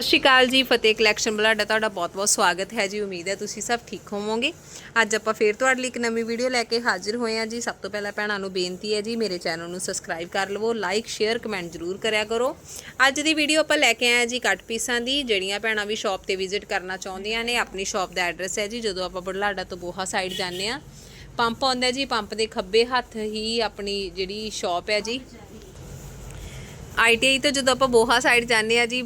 ਸਤਿ ਸ਼੍ਰੀ ਅਕਾਲ ਜੀ, ਫਤਿਹ ਕਲੈਕਸ਼ਨ ਬਲਾਡਾ, ਤੁਹਾਡਾ ਬਹੁਤ-ਬਹੁਤ ਸਵਾਗਤ ਹੈ ਜੀ। ਉਮੀਦ ਹੈ ਤੁਸੀਂ ਸਭ ਠੀਕ ਹੋਵੋਗੇ। ਅੱਜ ਆਪਾਂ ਫੇਰ ਤੁਹਾਡੇ ਲਈ ਇੱਕ ਨਵੀਂ ਵੀਡੀਓ ਲੈ ਕੇ ਹਾਜ਼ਰ ਹੋਏ ਹਾਂ ਜੀ। ਸਭ ਤੋਂ ਪਹਿਲਾਂ ਭੈਣਾਂ ਨੂੰ ਬੇਨਤੀ ਹੈ ਜੀ, ਮੇਰੇ ਚੈਨਲ ਨੂੰ ਸਬਸਕ੍ਰਾਈਬ ਕਰ ਲਵੋ ਲਾਈਕ ਸ਼ੇਅਰ ਕਮੈਂਟ ਜ਼ਰੂਰ ਕਰਿਆ ਕਰੋ। ਅੱਜ ਦੀ ਵੀਡੀਓ ਆਪਾਂ ਲੈ ਕੇ ਆਏ ਹਾਂ ਜੀ ਕੱਟ ਪੀਸਾਂ ਦੀ, ਜਿਹੜੀਆਂ ਭੈਣਾਂ ਵੀ ਸ਼ਾਪ ਤੇ ਵਿਜ਼ਿਟ ਕਰਨਾ ਚਾਹੁੰਦੀਆਂ ਨੇ। ਆਪਣੀ ਸ਼ਾਪ ਦਾ ਐਡਰੈਸ ਹੈ ਜੀ, ਜਦੋਂ ਆਪਾਂ ਬੁਢਲਾਡਾ ਤੋਂ ਬੋਹਾ ਸਾਈਡ ਜਾਂਦੇ ਆ ਪੰਪ ਆਉਂਦਾ ਜੀ, ਪੰਪ ਦੇ ਖੱਬੇ ਹੱਥ ਹੀ ਆਪਣੀ ਜਿਹੜੀ ਸ਼ਾਪ ਹੈ ਜੀ। ਆਈਟੀਆਈ ਤੋਂ ਜਦੋਂ ਆਪਾਂ ਬੋਹਾ ਸਾਈਡ ਜਾਂਦੇ ਆ ਜੀ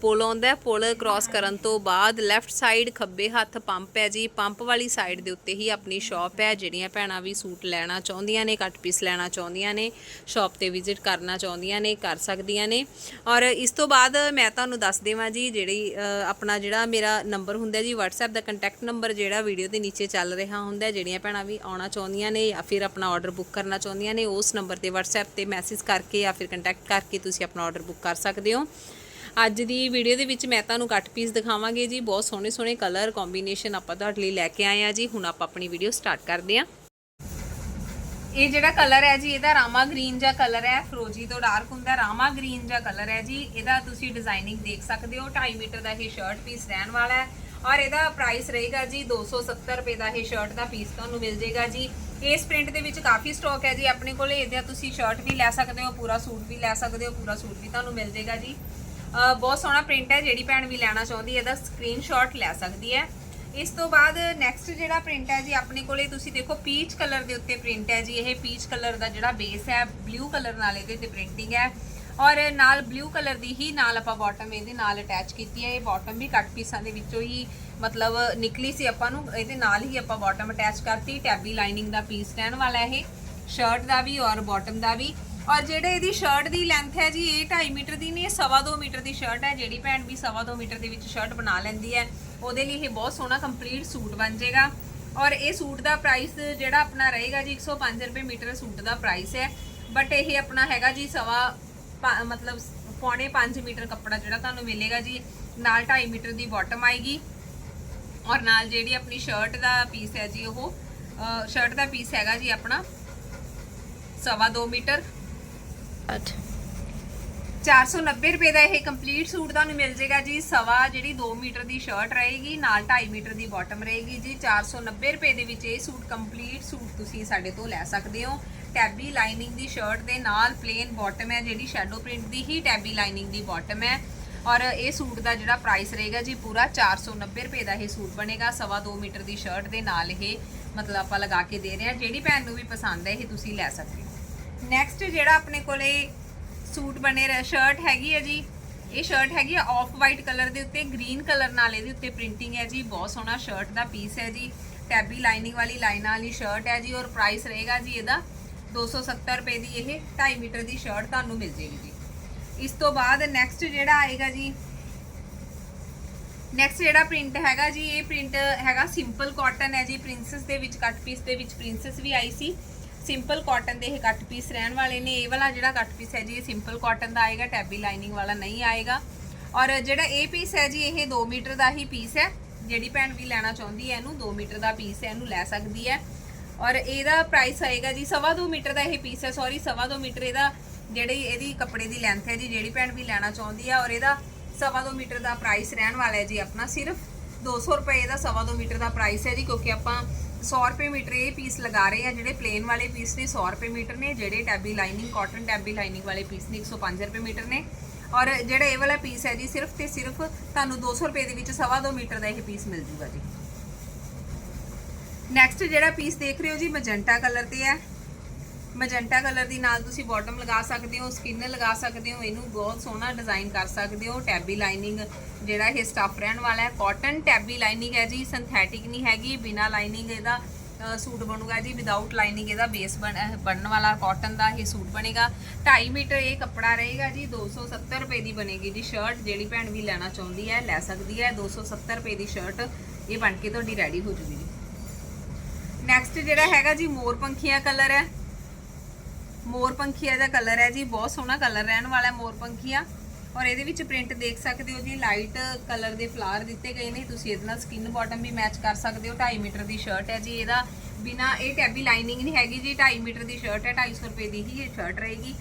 ਪੁਲ ਆਉਂਦਾ ਪੁਲ ਕ੍ਰਾਸ ਕਰਨ ਤੋਂ ਬਾਅਦ ਲੈਫਟ ਸਾਈਡ ਖੱਬੇ ਹੱਥ ਪੰਪ ਹੈ ਜੀ। ਪੰਪ ਵਾਲੀ ਸਾਈਡ ਦੇ ਉੱਤੇ ਹੀ ਆਪਣੀ ਸ਼ਾਪ ਹੈ, ਜਿਹੜੀਆਂ ਭੈਣਾਂ ਵੀ ਸੂਟ ਲੈਣਾ ਚਾਹੁੰਦੀਆਂ ਨੇ ਕੱਟ ਪੀਸ ਲੈਣਾ ਚਾਹੁੰਦੀਆਂ ਨੇ ਸ਼ਾਪ ਤੇ ਵਿਜ਼ਿਟ ਕਰਨਾ ਚਾਹੁੰਦੀਆਂ ਨੇ, ਕਰ ਸਕਦੀਆਂ ਨੇ। ਔਰ ਇਸ ਤੋਂ ਬਾਅਦ ਮੈਂ ਤੁਹਾਨੂੰ ਦੱਸ ਦੇਵਾਂ ਜੀ, ਜਿਹੜੀ ਆਪਣਾ ਜਿਹੜਾ ਮੇਰਾ ਨੰਬਰ ਹੁੰਦਾ ਜੀ, WhatsApp ਦਾ ਕੰਟੈਕਟ ਨੰਬਰ ਜਿਹੜਾ ਵੀਡੀਓ ਦੇ ਨੀਚੇ ਚੱਲ ਰਿਹਾ ਹੁੰਦਾ ਜਿਹੜੀਆਂ ਭੈਣਾਂ ਵੀ ਆਉਣਾ ਚਾਹੁੰਦੀਆਂ ਨੇ ਜਾਂ ਫਿਰ ਆਪਣਾ ਆਰਡਰ ਬੁੱਕ ਕਰਨਾ ਚਾਹੁੰਦੀਆਂ ਨੇ, ਉਸ ਨੰਬਰ ਤੇ WhatsApp ਤੇ ਮੈਸੇਜ ਕਰਕੇ ਜਾਂ ਫਿਰ ਕੰਟੈਕਟ ਕਰਕੇ ਤੁਸੀਂ ਆਪਣਾ ਆਰਡਰ ਬੁੱਕ ਕਰ ਸਕਦੇ ਹੋ। ਅੱਜ ਦੀ ਵੀਡੀਓ ਦੇ ਵਿੱਚ ਮੈਂ ਤੁਹਾਨੂੰ ਕੱਟ ਪੀਸ ਦਿਖਾਵਾਂਗੇ ਜੀ। ਬਹੁਤ ਸੋਹਣੇ ਸੋਹਣੇ ਕਲਰ ਕੰਬੀਨੇਸ਼ਨ ਆਪਾਂ ਤੁਹਾਡੇ ਲਈ ਲੈ ਕੇ ਆਏ ਆ ਜੀ। ਹੁਣ ਆਪਾਂ ਆਪਣੀ ਵੀਡੀਓ ਸਟਾਰਟ ਕਰਦੇ ਹਾਂ। ਇਹ ਜਿਹੜਾ ਕਲਰ ਹੈ ਜੀ, ਇਹਦਾ ਰਾਮਾ ਗ੍ਰੀਨ ਜਿਹਾ ਕਲਰ ਹੈ। ਫਰੋਜੀ ਤੋਂ ਡਾਰਕ ਹੁੰਦਾ, ਰਾਮਾ ਗ੍ਰੀਨ ਜਿਹਾ ਕਲਰ ਹੈ ਜੀ। ਇਹਦਾ ਤੁਸੀਂ ਡਿਜ਼ਾਈਨਿੰਗ ਦੇਖ ਸਕਦੇ ਹੋ। 2.5 ਮੀਟਰ ਦਾ ਇਹ ਸ਼ਰਟ ਪੀਸ ਰਹਿਣ ਵਾਲਾ ਹੈ। ਔਰ ਇਹਦਾ ਪ੍ਰਾਈਸ ਰਹੇਗਾ ਜੀ 270 ਰੁਪਏ ਦਾ ਇਹ ਸ਼ਰਟ ਦਾ ਪੀਸ ਤੁਹਾਨੂੰ ਮਿਲ ਜੇਗਾ ਜੀ। ਇਸ ਪ੍ਰਿੰਟ ਦੇ ਵਿੱਚ ਕਾਫੀ ਸਟਾਕ ਹੈ ਜੀ, ਆਪਣੇ ਕੋਲੇ ਇਹਦਾ ਤੁਸੀਂ ਸ਼ਰਟ ਵੀ ਲੈ ਸਕਦੇ ਹੋ, ਪੂਰਾ ਸੂਟ ਵੀ ਲੈ ਸਕਦੇ ਹੋ, ਪੂਰਾ ਸੂਟ ਵੀ ਤੁਹਾਨੂੰ ਮਿਲ ਜੇਗਾ ਜੀ। ਬਹੁਤ ਸੋਹਣਾ ਪ੍ਰਿੰਟ ਹੈ, ਜਿਹੜੀ ਭੈਣ ਵੀ ਲੈਣਾ ਚਾਹੁੰਦੀ ਹੈ, ਇਹਦਾ ਸਕਰੀਨਸ਼ਾਟ ਲੈ ਸਕਦੀ ਹੈ। ਇਸ ਤੋਂ ਬਾਅਦ ਨੈਕਸਟ ਜਿਹੜਾ ਪ੍ਰਿੰਟ ਹੈ ਜੀ, ਆਪਣੇ ਕੋਲੇ ਤੁਸੀਂ ਦੇਖੋ ਪੀਚ ਕਲਰ ਦੇ ਉੱਤੇ ਪ੍ਰਿੰਟ ਹੈ ਜੀ, ਇਹ ਪੀਚ ਕਲਰ ਦਾ ਜਿਹੜਾ ਬੇਸ ਹੈ ਬਲੂ ਕਲਰ ਨਾਲ ਇਹਦੇ ਤੇ ਪ੍ਰਿੰਟਿੰਗ ਹੈ। ਔਰ ਨਾਲ ਬਲੂ ਕਲਰ ਦੀ ਹੀ ਨਾਲ ਆਪਾਂ ਬਾਟਮ ਇਹਦੇ ਨਾਲ ਅਟੈਚ ਕੀਤੀ ਹੈ। ਇਹ ਬਾਟਮ ਵੀ ਕੱਟ ਪੀਸਾਂ ਦੇ ਵਿੱਚੋਂ ਹੀ ਮਤਲਬ ਨਿਕਲੀ ਸੀ ਆਪਾਂ ਨੂੰ। ਇਹਦੇ ਨਾਲ ਹੀ ਆਪਾਂ ਬਾਟਮ ਅਟੈਚ ਕਰਤੀ। ਟੈਬੀ ਲਾਈਨਿੰਗ ਦਾ ਪੀਸ ਰਹਿਣ ਵਾਲਾ ਇਹ। ਸ਼ਰਟ ਦਾ ਵੀ ਔਰ ਬਾਟਮ ਦਾ ਵੀ। ਔਰ ਜਿਹੜੇ ਇਹਦੀ ਸ਼ਰਟ ਦੀ ਲੈਂਥ ਹੈ ਜੀ, ਇਹ 2.5 ਮੀਟਰ ਦੀ ਨਹੀਂ, ਇਹ 2.5 ਮੀਟਰ ਦੀ ਸ਼ਰਟ ਹੈ। ਜਿਹੜੀ ਭੈਣ ਵੀ 2.5 ਮੀਟਰ ਦੇ ਵਿੱਚ ਸ਼ਰਟ ਬਣਾ ਲੈਂਦੀ ਹੈ, ਉਹਦੇ ਲਈ ਇਹ ਬਹੁਤ ਸੋਹਣਾ ਕੰਪਲੀਟ ਸੂਟ ਬਣ ਜਾਏਗਾ। ਔਰ ਇਹ ਸੂਟ ਦਾ ਪ੍ਰਾਈਸ ਜਿਹੜਾ ਆਪਣਾ ਰਹੇਗਾ ਜੀ 105 ਰੁਪਏ ਮੀਟਰ ਸੂਟ ਦਾ ਪ੍ਰਾਈਸ ਹੈ। ਬਟ ਇਹ ਆਪਣਾ ਹੈਗਾ ਜੀ ਸਵਾ ਪਾ- ਮਤਲਬ ਪੌਣੇ 5 ਮੀਟਰ ਕੱਪੜਾ ਜਿਹੜਾ ਤੁਹਾਨੂੰ ਮਿਲੇਗਾ ਜੀ, ਨਾਲ 2.5 ਮੀਟਰ ਦੀ ਬਾਟਮ ਆਏਗੀ ਔਰ ਨਾਲ ਜਿਹੜੀ ਆਪਣੀ ਸ਼ਰਟ ਦਾ ਪੀਸ ਹੈ ਜੀ ਉਹ ਸ਼ਰਟ ਦਾ ਪੀਸ ਹੈਗਾ ਜੀ ਆਪਣਾ ਸਵਾ 2 ਮੀਟਰ। 490 ਰੁਪਏ ਦਾ ਇਹ ਕੰਪਲੀਟ ਸੂਟ ਤੁਹਾਨੂੰ ਮਿਲ ਜਾਏਗਾ ਜੀ। ਸਵਾ ਜਿਹੜੀ 2 ਮੀਟਰ ਦੀ ਸ਼ਰਟ ਰਹੇਗੀ, ਨਾਲ 2.5 ਮੀਟਰ ਦੀ ਬਾਟਮ ਰਹੇਗੀ ਜੀ। 490 ਰੁਪਏ ਦੇ ਵਿੱਚ ਇਹ ਸੂਟ ਕੰਪਲੀਟ ਸੂਟ ਤੁਸੀਂ ਸਾਡੇ ਤੋਂ ਲੈ ਸਕਦੇ ਹੋ। ਟੈਬੀ ਲਾਈਨਿੰਗ ਦੀ ਸ਼ਰਟ ਦੇ ਨਾਲ ਪਲੇਨ ਬਾਟਮ ਹੈ, ਜਿਹੜੀ ਸ਼ੈਡੋ ਪ੍ਰਿੰਟ ਦੀ ਹੀ ਟੈਬੀ ਲਾਈਨਿੰਗ ਦੀ ਬਾਟਮ ਹੈ। ਔਰ ਇਹ ਸੂਟ ਦਾ ਜਿਹੜਾ ਪ੍ਰਾਈਸ ਰਹੇਗਾ ਜੀ, ਪੂਰਾ 490 ਰੁਪਏ ਦਾ ਇਹ ਸੂਟ ਬਣੇਗਾ। ਸਵਾ 2 ਮੀਟਰ ਦੀ ਸ਼ਰਟ ਦੇ ਨਾਲ ਇਹ, ਮਤਲਬ ਆਪਾਂ ਲਗਾ ਕੇ ਦੇ ਰਹੇ ਹਾਂ। ਜਿਹੜੀ ਭੈਣ ਨੂੰ ਵੀ ਪਸੰਦ ਹੈ, ਇਹ ਤੁਸੀਂ ਲੈ ਸਕਦੇ ਹੋ। ਨੈਕਸਟ ਜਿਹੜਾ ਆਪਣੇ ਕੋਲੇ ਸੂਟ ਬਣੇ ਰ ਸ਼ਰਟ ਹੈਗੀ ਹੈ ਜੀ। ਇਹ ਸ਼ਰਟ ਹੈਗੀ ਹੈ ਆਫ ਵਾਈਟ ਕਲਰ ਦੇ ਉੱਤੇ ਗ੍ਰੀਨ ਕਲਰ ਨਾਲ ਇਹਦੇ ਉੱਤੇ ਪ੍ਰਿੰਟਿੰਗ ਹੈ ਜੀ। ਬਹੁਤ ਸੋਹਣਾ ਸ਼ਰਟ ਦਾ ਪੀਸ ਹੈ ਜੀ। ਟੈਬੀ ਲਾਈਨਿੰਗ ਵਾਲੀ ਲਾਈਨਾਂ ਵਾਲੀ ਸ਼ਰਟ ਹੈ ਜੀ ਔਰ ਪ੍ਰਾਈਸ ਰਹੇਗਾ ਜੀ ਇਹਦਾ 270 ਰੁਪਏ ਦੀ ਇਹ 2.5 ਮੀਟਰ ਦੀ ਸ਼ਰਟ ਤੁਹਾਨੂੰ ਮਿਲ ਜੇਗੀ ਜੀ। ਇਸ ਤੋਂ ਬਾਅਦ ਨੈਕਸਟ ਜਿਹੜਾ ਆਏਗਾ ਜੀ ਨੈਕਸਟ ਜਿਹੜਾ ਪ੍ਰਿੰਟ ਹੈਗਾ ਜੀ, ਇਹ ਪ੍ਰਿੰਟ ਹੈਗਾ ਸਿੰਪਲ ਕਾਟਨ ਹੈ ਜੀ। ਪ੍ਰਿੰਸੈਸ ਦੇ ਵਿੱਚ ਕੱਟ ਪੀਸ ਦੇ ਵਿੱਚ ਪ੍ਰਿੰਸੈਸ ਵੀ ਆਈ ਸੀ। ਸਿੰਪਲ ਕਾਟਨ ਦੇ ਇਹ ਕੱਟ ਪੀਸ ਰਹਿਣ ਵਾਲੇ ਨੇ। ਇਹ ਵਾਲਾ ਜਿਹੜਾ ਕੱਟ ਪੀਸ ਹੈ ਜੀ, ਇਹ ਸਿੰਪਲ ਕਾਟਨ ਦਾ ਆਏਗਾ ਟੈਬੀ ਲਾਈਨਿੰਗ ਵਾਲਾ ਨਹੀਂ ਆਏਗਾ। ਔਰ ਜਿਹੜਾ ਇਹ ਪੀਸ ਹੈ ਜੀ, ਇਹ 2 ਮੀਟਰ ਦਾ ਹੀ ਪੀਸ ਹੈ। ਜਿਹੜੀ ਭੈਣ ਵੀ ਲੈਣਾ ਚਾਹੁੰਦੀ ਹੈ, ਇਹਨੂੰ 2 ਮੀਟਰ ਦਾ ਪੀਸ ਹੈ, ਇਹਨੂੰ ਲੈ ਸਕਦੀ ਹੈ। ਔਰ ਇਹਦਾ ਪ੍ਰਾਈਸ ਆਏਗਾ ਜੀ 2.5 ਮੀਟਰ ਦਾ ਇਹ ਪੀਸ ਹੈ ਸੌਰੀ 2.5 ਮੀਟਰ ਇਹਦਾ ਜਿਹੜੀ ਇਹਦੀ ਕੱਪੜੇ ਦੀ ਲੈਂਥ ਹੈ ਜੀ, ਜਿਹੜੀ ਭੈਣ ਵੀ ਲੈਣਾ ਚਾਹੁੰਦੀ ਹੈ। ਔਰ ਇਹਦਾ 2.5 ਮੀਟਰ ਦਾ ਪ੍ਰਾਈਸ ਰਹਿਣ ਵਾਲਾ ਹੈ ਜੀ ਆਪਣਾ, ਸਿਰਫ 200 ਰੁਪਏ ਦਾ 2.5 ਮੀਟਰ ਦਾ ਪ੍ਰਾਈਸ ਹੈ ਜੀ, ਕਿਉਂਕਿ ਆਪਾਂ 100 ਰੁਪਏ ਮੀਟਰ ਇਹ ਪੀਸ ਲਗਾ ਰਹੇ ਆ, ਜਿਹੜੇ ਪਲੇਨ ਵਾਲੇ ਪੀਸ ਨੇ 100 ਰੁਪਏ ਮੀਟਰ ਨੇ, ਜਿਹੜੇ tabby lining cotton tabby lining ਵਾਲੇ ਪੀਸ ਨੇ 105 ਰੁਪਏ ਮੀਟਰ ਨੇ। ਔਰ ਜਿਹੜਾ ਇਹ ਵਾਲਾ ਪੀਸ ਹੈ ਜੀ, ਸਿਰਫ ਤੇ ਸਿਰਫ ਤੁਹਾਨੂੰ 200 ਰੁਪਏ ਦੇ ਵਿੱਚ 2.5 ਮੀਟਰ ਦਾ ਇਹ ਪੀਸ ਮਿਲ ਜੂਗਾ ਜੀ। ਨੈਕਸਟ ਜਿਹੜਾ ਪੀਸ ਦੇਖ ਰਹੇ ਹੋ ਜੀ ਮਜੈਂਟਾ ਕਲਰ ਤੇ ਹੈ। ਮਜੈਂਟਾ ਕਲਰ ਦੀ ਨਾਲ ਤੁਸੀਂ ਬਾਟਮ ਲਗਾ ਸਕਦੇ ਹੋ ਸਕਿਨ ਲਗਾ ਸਕਦੇ ਹੋ, ਇਹਨੂੰ ਬਹੁਤ ਸੋਹਣਾ ਡਿਜ਼ਾਈਨ ਕਰ ਸਕਦੇ ਹੋ ਟੈਬੀ ਲਾਈਨਿੰਗ ਜਿਹੜਾ ਇਹ ਸਟਫ ਰਹਿਣ ਵਾਲਾ ਹੈ। ਕਾਟਨ ਟੈਬੀ ਲਾਈਨਿੰਗ ਹੈ ਜੀ ਸਿੰਥੈਟਿਕ ਨਹੀਂ ਹੈਗੀ, ਬਿਨਾ ਲਾਈਨਿੰਗ ਇਹਦਾ ਸੂਟ ਬਣੂਗਾ ਜੀ ਵਿਦਆਊਟ ਲਾਈਨਿੰਗ ਇਹਦਾ ਬੇਸ ਬਣਨ ਵਾਲਾ ਕਾਟਨ ਦਾ ਇਹ ਸੂਟ ਬਣੇਗਾ। 2.5 ਮੀਟਰ ਇਹ ਕੱਪੜਾ ਰਹੇਗਾ ਜੀ 270 ਰੁਪਏ ਦੀ ਬਣੇਗੀ ਜੀ ਸ਼ਰਟ ਜਿਹੜੀ ਭੈਣ ਵੀ ਲੈਣਾ ਚਾਹੁੰਦੀ ਹੈ, ਲੈ ਸਕਦੀ ਹੈ। 270 ਰੁਪਏ ਦੀ ਸ਼ਰਟ ਇਹ ਬਣ ਕੇ ਤੁਹਾਡੀ ਰੈਡੀ ਹੋ ਜੂਗੀ ਨੈਕਸਟ ਜਿਹੜਾ ਹੈਗਾ ਜੀ, ਮੋਰ ਪੰਖੀਆ ਕਲਰ ਹੈ। ਮੋਰ ਪੰਖੀਆ ਦਾ ਕਲਰ ਹੈ ਜੀ, ਬਹੁਤ ਸੋਹਣਾ ਕਲਰ ਰਹਿਣ ਵਾਲਾ ਹੈ ਮੋਰ ਪੰਖੀਆ। ਔਰ ਇਹਦੇ ਵਿੱਚ ਪ੍ਰਿੰਟ ਦੇਖ ਸਕਦੇ ਹੋ ਜੀ ਲਾਈਟ ਕਲਰ ਦੇ ਫਲਾਵਰ ਦਿੱਤੇ ਗਏ ਨੇ। ਤੁਸੀਂ ਇਹਦੇ ਨਾਲ ਸਕਿਨ ਬਾਟਮ ਵੀ ਮੈਚ ਕਰ ਸਕਦੇ ਹੋ। 2.5 ਮੀਟਰ ਦੀ ਸ਼ਰਟ ਹੈ ਜੀ ਇਹਦਾ। ਬਿਨਾ ਇਹ ਟੈਬੀ ਲਾਈਨਿੰਗ ਨਹੀਂ ਹੈਗੀ ਜੀ 2.5 ਮੀਟਰ ਦੀ ਸ਼ਰਟ ਹੈ 250 ਰੁਪਏ ਦੀ ਹੀ ਇਹ ਸ਼ਰਟ ਰਹੇਗੀ।